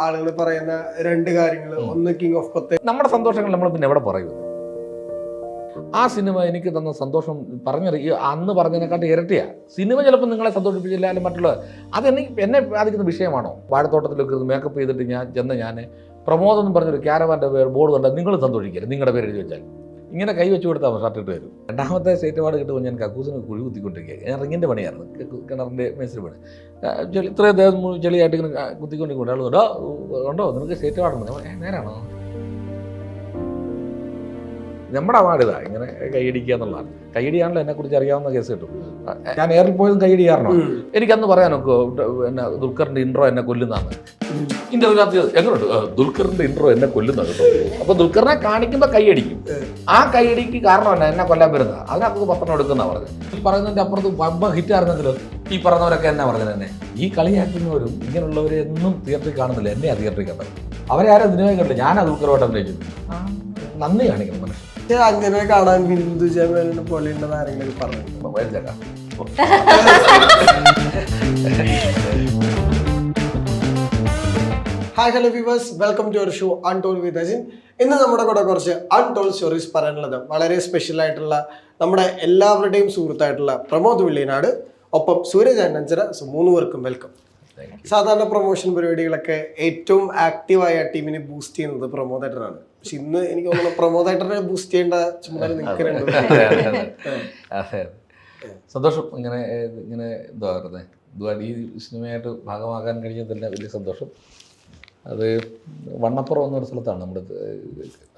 ആളുകൾ പറയുന്ന രണ്ട് കാര്യങ്ങൾ ഒന്ന് കിങ് ഓഫ് കൊത്ത നമ്മുടെ സന്തോഷങ്ങൾ നമ്മൾ പിന്നെ എവിടെ പറയും? ആ സിനിമ എനിക്ക് തന്ന സന്തോഷം പറഞ്ഞറിയ അന്ന് പറഞ്ഞതിനെക്കാട്ട് ഇരട്ടിയാ. സിനിമ ചിലപ്പോൾ നിങ്ങളെ സന്തോഷിപ്പിച്ചില്ലാലും മറ്റുള്ള അത് എന്നെ എന്നെ ബാധിക്കുന്ന വിഷയമാണോ? വാഴത്തോട്ടത്തിലൊക്കെ മേക്കപ്പ് ചെയ്തിട്ട് ഞാൻ ചെന്ന് ഞാൻ പ്രമോദം എന്ന് പറഞ്ഞൊരു ക്യാരവാന്റെ ബോർഡ് കണ്ടാൽ നിങ്ങൾ സന്തോഷിക്കരുത്. നിങ്ങളുടെ പേര് എഴുതി വെച്ചാൽ. ഇങ്ങനെ കൈ വെച്ച് കൊടുത്താൽ ഷർട്ട് ഇട്ട് വരും രണ്ടാമത്തെ സ്റ്റേറ്റ് അവാർഡ് കിട്ടുമ്പോൾ ഞാൻ കക്കൂസിന് കുഴി കുത്തിക്കൊണ്ടിരിക്കുക. ഞാൻ റിങ്ങിന്റെ പണിയായിരുന്നു. കിണറിന്റെ മേസിൽ പണി. ഇത്രയും ദേഹം ചെളിയായിട്ട് ഇങ്ങനെ കുത്തിക്കൊണ്ടിരിക്കുന്നുണ്ട് ആൾ ഉണ്ടോ? നിനക്ക് സ്റ്റേറ്റ് "ഏ, നേരാണോ? നമ്മുടെ അവാർഡ് ഇതാ ഇങ്ങനെ കൈയടിക്കുക എന്നുള്ളതാണ്. കൈയടിയാണല്ലോ എന്നെ കുറിച്ച് അറിയാവുന്ന കേസ് കിട്ടും. ഞാൻ എയറിൽ പോയതും കൈയടിയാറണോ എനിക്കന്ന് പറയാനൊക്കെ എന്നെ ദുൽഖറിന്റെ ഇൻട്രോ എന്നെ കൊല്ലുന്നതാണ്. ഇന്റർവ്യൂലകത്ത് എങ്ങനെയുണ്ട് ദുൽഖറിന്റെ ഇൻട്രോ എന്നെ കൊല്ലുന്ന കേട്ടോ. അപ്പൊ ദുൽഖറിനെ കാണിക്കുമ്പോൾ കൈയടിക്കും. ആ കൈയടിക്ക് കാരണം തന്നെ എന്നെ കൊല്ലാൻ വരുന്നത്. അതിനകത്ത് പത്രം എടുക്കുന്ന പറഞ്ഞത്. ഈ പറയുന്നതിന്റെ അപ്പുറത്ത് വമ്പ ഹിറ്റ് ആയിരുന്നെങ്കിലോ? ഈ പറഞ്ഞവരൊക്കെ എന്നാ പറഞ്ഞത് തന്നെ ഈ കളിയാക്കുന്നവരും ഇങ്ങനെയുള്ളവരെ എന്നും തിയേറ്ററിൽ കാണുന്നില്ല. എന്നെയാ തിയേറ്ററിൽ കണ്ടത്. അവരെ ആരും സിനിമയിൽ കണ്ടില്ല ഞാനാ ദുൽഖറുമായിട്ട് അഭിനയിച്ചു ആ, നന്ദി കാണിക്കണം മനുഷ്യൻ അങ്ങനെ കാണാൻ ബിന്ദു ജമേലിനെ പോലെ ഉണ്ടെന്ന് ആരെങ്കിലും പറഞ്ഞു hi hello viewers welcome to our show untold with Ajin ഇന്ന് നമ്മുടെ കൂടെ കുറച്ച് അൺടോൾ സ്റ്റോറീസ് പറയാനുള്ളത്. വളരെ സ്പെഷ്യൽ ആയിട്ടുള്ള നമ്മുടെ എല്ലാവരുടെയും സുഹൃത്തായിട്ടുള്ള പ്രമോദ് വെള്ളിയനാട് ഒപ്പം സൂരജ് അന്നഞ്ചര സോ മൂന്ന് പേർക്കും വെൽക്കം സാധാരണ പ്രൊമോഷൻ പരിപാടികളൊക്കെ ഏറ്റവും ആക്റ്റീവായ ടീമിനെ ബൂസ്റ്റ് ചെയ്യുന്നത് പ്രമോദ് പ്രമോദേട്ടനാണ് പക്ഷെ ഇന്ന് എനിക്ക് തോന്നുന്നു പ്രമോദേട്ടനെ ബൂസ്റ്റ് ചെയ്യേണ്ട ചുമതല അതെ. സന്തോഷം. ഇങ്ങനെ ഇങ്ങനെ എന്താ പറയുന്നത് ഈ സിനിമയായിട്ട് ഭാഗമാകാൻ കഴിഞ്ഞത് തന്നെ വലിയ സന്തോഷം. അത് വണ്ണപ്പുറം എന്നൊരു സ്ഥലത്താണ് നമ്മുടെ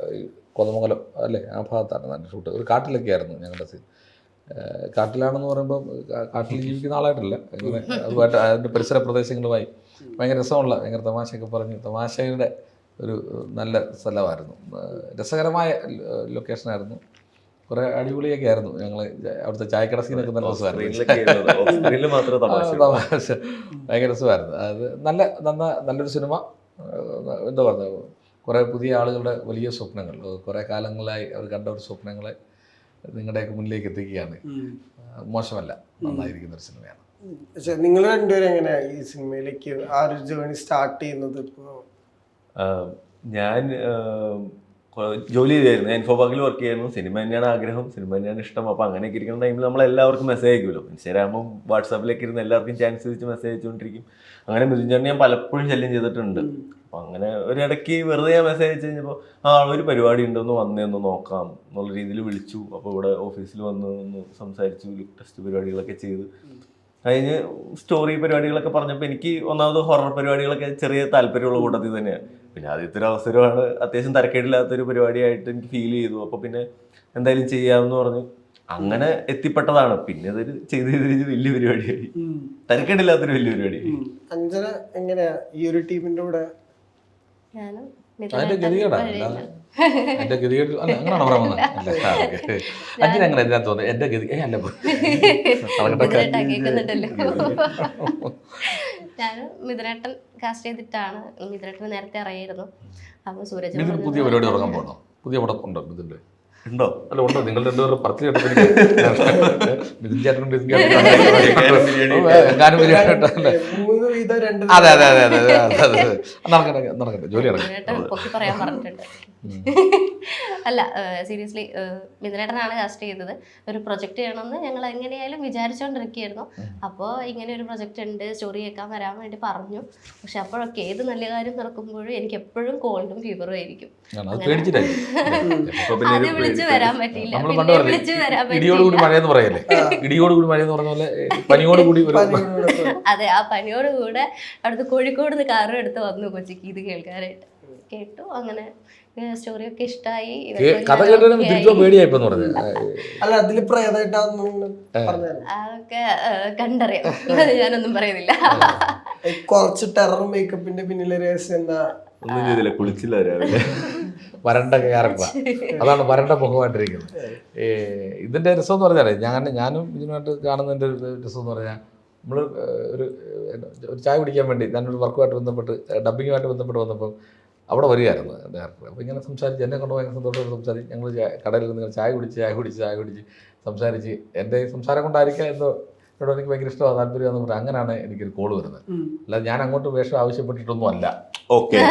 കോതമംഗലം കൊതമംഗലം അല്ലേ? ആ ഭാഗത്താണ് നല്ല ഷൂട്ട്. ഒരു കാട്ടിലൊക്കെ ആയിരുന്നു ഞങ്ങളുടെ സീൻ. കാട്ടിലാണെന്ന് പറയുമ്പോൾ കാട്ടിൽ ജീവിക്കുന്ന ആളായിട്ടല്ല. ഇങ്ങനെ അതുമായിട്ട് അതിന്റെ പരിസര പ്രദേശങ്ങളുമായി. ഭയങ്കര രസമുള്ള ഭയങ്കര തമാശയൊക്കെ പറഞ്ഞു തമാശയുടെ ഒരു നല്ല സ്ഥലമായിരുന്നു. രസകരമായ ലൊക്കേഷനായിരുന്നു. കുറെ അടിപൊളിയൊക്കെ ആയിരുന്നു. ഞങ്ങൾ അവിടുത്തെ ചായക്കട സീനൊക്കെ നല്ല രസമായിരുന്നു. ഭയങ്കര രസമായിരുന്നു. അത് നല്ല നന്ന നല്ലൊരു സിനിമ. എന്താ പറയുക കുറേ പുതിയ ആളുകളുടെ വലിയ സ്വപ്നങ്ങൾ. കുറേ കാലങ്ങളായി അവർ കണ്ട ഒരു സ്വപ്നങ്ങളെ നിങ്ങളുടെയൊക്കെ മുന്നിലേക്ക് എത്തിക്കുകയാണ്. മോശമല്ല. നന്നായിരിക്കുന്ന ഒരു സിനിമയാണ്. പക്ഷെ നിങ്ങൾ രണ്ടുപേരും എങ്ങനെയാണ് ഈ സിനിമയിലേക്ക് ആ ഒരു ജേണി സ്റ്റാർട്ട് ചെയ്യുന്നത് ഇപ്പോ? ഞാൻ ജോലി ചെയ്തായിരുന്നു. ഞാൻ വർക്ക് ചെയ്യായിരുന്നു. സിനിമ തന്നെയാണ് ആഗ്രഹം. സിനിമ തന്നെയാണ് ഇഷ്ടം. അപ്പോൾ അങ്ങനെയൊക്കെ ഇരിക്കുന്ന ടൈമിൽ നമ്മൾ എല്ലാവർക്കും മെസ്സേജ് അയക്കുമല്ലോ. ഇൻസ്റ്റാഗ്രാമും വാട്സാപ്പിലേക്ക് ഇരുന്ന് എല്ലാവർക്കും ചാൻസ് വെച്ച് മെസ്സേജ് അയച്ചുകൊണ്ടിരിക്കും. അങ്ങനെ മിഥുൻ ഞാൻ പലപ്പോഴും ശല്യം ചെയ്തിട്ടുണ്ട്. അപ്പം അങ്ങനെ ഒരിടയ്ക്ക് വെറുതെ ഞാൻ മെസ്സേജ് അയച്ചു കഴിഞ്ഞപ്പോൾ ആ ഒരു പരിപാടി ഉണ്ടെന്ന് വന്നേന്ന് നോക്കാം എന്നുള്ള രീതിയിൽ വിളിച്ചു. അപ്പോൾ ഇവിടെ ഓഫീസിൽ വന്ന് ഒന്ന് സംസാരിച്ചു. ടെസ്റ്റ് പരിപാടികളൊക്കെ ചെയ്ത്. കഴിഞ്ഞ് സ്റ്റോറി പരിപാടികളൊക്കെ പറഞ്ഞപ്പോൾ എനിക്ക് ഒന്നാമത് ഹൊറർ പരിപാടികളൊക്കെ ചെറിയ താല്പര്യമുള്ള കൂട്ടത്തിൽ തന്നെയാണ്. പിന്നെ ആദ്യത്തെ ഒരു അവസരമാണ് അത്യാവശ്യം തരക്കേടില്ലാത്തൊരു പരിപാടിയായിട്ട് എനിക്ക് ഫീൽ ചെയ്തു. അപ്പോൾ പിന്നെ എന്തായാലും ചെയ്യാമെന്ന് പറഞ്ഞു അങ്ങനെ എത്തിപ്പെട്ടതാണ്. പിന്നെ അതൊരു ചെയ്ത് ചെയ്ത് വലിയ പരിപാടിയായി. തരക്കേടില്ലാത്തൊരു വലിയ പരിപാടിയായി. അഞ്ജന എങ്ങനെയാ ഈ ഒരു ടീമിന്റെ കൂടെ? ഞാനും അതിന്റെ ഗതികേടാണ് എന്റെ ഗതികേട് അല്ല അങ്ങനെയാണോ പറയാൻ വന്നത് അല്ല ആ, ഓക്കേ. അച്ഛൻ അങ്ങനെ ഇതിനകത്ത് തോന്നുന്നു എന്റെ ഗതി അല്ല മിഥുനേട്ടൻ കാസ്റ്റ് ചെയ്തിട്ടാണ് മിഥുനേട്ടൻ നേരത്തെ അറിയായിരുന്നു. അപ്പോൾ സൂരജ് മിഥുൻ പുതിയ പരിപാടി ഇറങ്ങാൻ പോകണോ പുതിയ പടം ഉണ്ടോ മിഥുന്റെ ഉണ്ടോ? അല്ല ഉണ്ടോ? നിങ്ങൾ രണ്ടുപേരും പറത്തി കേട്ടപ്പോൾ അതെ അതെ അതെ അതെ നടക്കട്ടെ നടക്കട്ടെ ജോലി നടക്കട്ടെ. പറയാൻ പറഞ്ഞിട്ടുണ്ട്. അല്ല സീരിയസ്ലി മിഥുനേട്ടനാണ് കാസ്റ്റ് ചെയ്തത്. ഒരു പ്രൊജക്റ്റ് ചെയ്യണമെന്ന് ഞങ്ങൾ എങ്ങനെയായാലും വിചാരിച്ചുകൊണ്ടിരിക്കുകയായിരുന്നു അപ്പോൾ ഇങ്ങനെ ഒരു പ്രൊജക്റ്റ് ഉണ്ട് സ്റ്റോറി കേൾക്കാൻ വരാൻ വേണ്ടി പറഞ്ഞു. പക്ഷെ അപ്പോഴൊക്കെ ഏത് നല്ല കാര്യം നടക്കുമ്പോഴും എനിക്ക് എപ്പോഴും കോൾഡും ഫീവറും ആയിരിക്കും. അത് വിളിച്ചു വരാൻ പറ്റിയില്ല. വിളിച്ചു വരാൻ പറ്റിയില്ല. അതെ ആ പനിയോട് കൂടെ അവിടുത്തെ കോഴിക്കോട് നിന്ന് കാറും എടുത്ത് വന്നു കൊച്ചിക്ക്. ഇത് കേൾക്കാനായിട്ട്. കേട്ടു അങ്ങനെ സ്റ്റോറി ഒക്കെ ഇഷ്ടമായി കഥ തിരിച്ചോ പേടിയായിപ്പോന്ന് പറഞ്ഞു അല്ല പറഞ്ഞാൽ അതൊക്കെ കണ്ടറിയാം. അത് ഞാനൊന്നും പറയുന്നില്ല. കുറച്ച് ടെറർ മേക്കപ്പിന്റെ പിന്നിലെ രഹസ്യം എന്താ? ഒന്നും ചെയ്തില്ല കുളിച്ചില്ല രാവിലെ. വരണ്ട ക്യാരക്ടർ അതാണ് വരണ്ട മുഖമായിട്ടിരിക്കുന്നത്. ഇതിന്റെ ഇതിന്റെ രസം എന്ന് പറഞ്ഞാലേ ഞാൻ ഞാനും ഇതിനുമായിട്ട് കാണുന്നതിന്റെ ഒരു രസം എന്ന് പറഞ്ഞാൽ നമ്മൾ ഒരു ഒരു ചായ കുടിക്കാൻ വേണ്ടി ഞാനൊരു വർക്കുമായിട്ട് ബന്ധപ്പെട്ട് ഡബിങ്ങുമായിട്ട് ബന്ധപ്പെട്ട് വന്നപ്പോൾ അവിടെ വരികയായിരുന്നു ഡയറക്ടർ അപ്പോൾ ഇങ്ങനെ സംസാരിച്ച് എന്നെ കൊണ്ട് ഭയങ്കര സന്തോഷമായിട്ട് സംസാരിച്ച് ഞങ്ങൾ കടയിൽ നിന്ന് ഇങ്ങനെ ചായ കുടിച്ച് ചായ കുടിച്ച് ചായ കുടിച്ച് സംസാരിച്ച് എന്റെ ഈ സംസാരം കൊണ്ടായിരിക്കാം എന്തോ ഇവിടെ എനിക്ക് ഭയങ്കര ഇഷ്ടമാണ് താല്പര്യമാണെന്ന് പറഞ്ഞാൽ അങ്ങനെയാണ് എനിക്കൊരു കോൾ വരുന്നത്. അല്ലാതെ ഞാൻ അങ്ങോട്ട് വേഷം ആവശ്യപ്പെട്ടിട്ടൊന്നും അല്ല ഓക്കെ.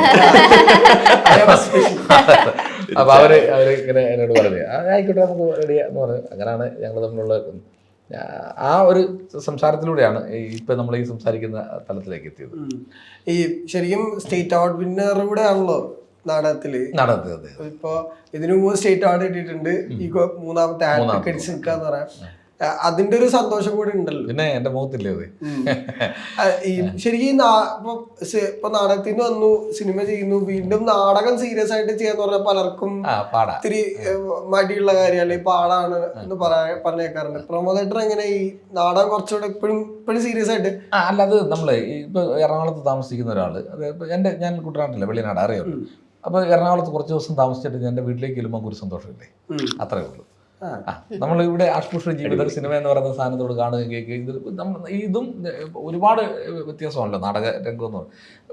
അപ്പൊ അവർ അവർ ഇങ്ങനെ എന്നോട് പറഞ്ഞു "ആ, ആയിക്കോട്ടെ നമുക്ക് റെഡിയാന്ന് എന്ന് പറഞ്ഞു. അങ്ങനെയാണ് ഞങ്ങൾ തമ്മിലുള്ള ആ- ഒരു സംസാരത്തിലൂടെയാണ് ഇപ്പൊ നമ്മൾ ഈ സംസാരിക്കുന്ന തലത്തിലേക്ക് എത്തിയത്. ഈ ശരിക്കും സ്റ്റേറ്റ് അവാർഡ് വിന്നർ കൂടെ ആണല്ലോ നാടകത്തിൽ. നാടകത്തിൽ ഇപ്പൊ ഇതിനു മുമ്പ് സ്റ്റേറ്റ് അവാർഡ് കിട്ടിയിട്ടുണ്ട്. ഈ മൂന്നാമത്തെ ആഡ് കടിച്ചു നിൽക്കാന്ന് പറയാം. അതിന്റെ ഒരു സന്തോഷം കൂടി ഉണ്ടല്ലോ. പിന്നെ എന്റെ മുഖത്തില്ലേ അത്? ഈ ശരിക്കും ഇപ്പൊ നാടകത്തിന് നാടകത്തിൽ നിന്ന് വന്നു സിനിമ ചെയ്യുന്നു വീണ്ടും നാടകം സീരിയസ് ആയിട്ട് ചെയ്യാന്ന് പറഞ്ഞ പലർക്കും ഇത്തിരി മടിയുള്ള കാര്യം അല്ലെങ്കിൽ പാടാണ് എന്ന് പറയാ പറഞ്ഞേക്കാറുണ്ട്. പ്രമോദേട്ടർ എങ്ങനെ ഈ നാടകം കുറച്ചുകൂടെ ഇപ്പോഴും ഇപ്പോഴും സീരിയസ് ആയിട്ട്? അല്ല അത് നമ്മൾ ഇപ്പൊ എറണാകുളത്ത് താമസിക്കുന്ന ഒരാൾ എന്റെ ഞാൻ കുട്ടനാട്ടില്ല വെള്ളിനാട് അറിയാമല്ലോ അപ്പൊ എറണാകുളത്ത് കുറച്ച് ദിവസം താമസിച്ചിട്ട് എന്റെ വീട്ടിലേക്ക് ചെല്ലുമ്പോൾ ഒരു സന്തോഷമില്ലേ? അത്രേ ഉള്ളൂ. നമ്മൾ ഇവിടെ അഷ്പുഷ ജീവിതം സിനിമ എന്ന് പറയുന്ന സാധനത്തോട് കാണുകയും കേൾക്കുകയും ഇത് നമ്മൾ ഇതും ഒരുപാട് വ്യത്യാസമാണല്ലോ നാടക രംഗം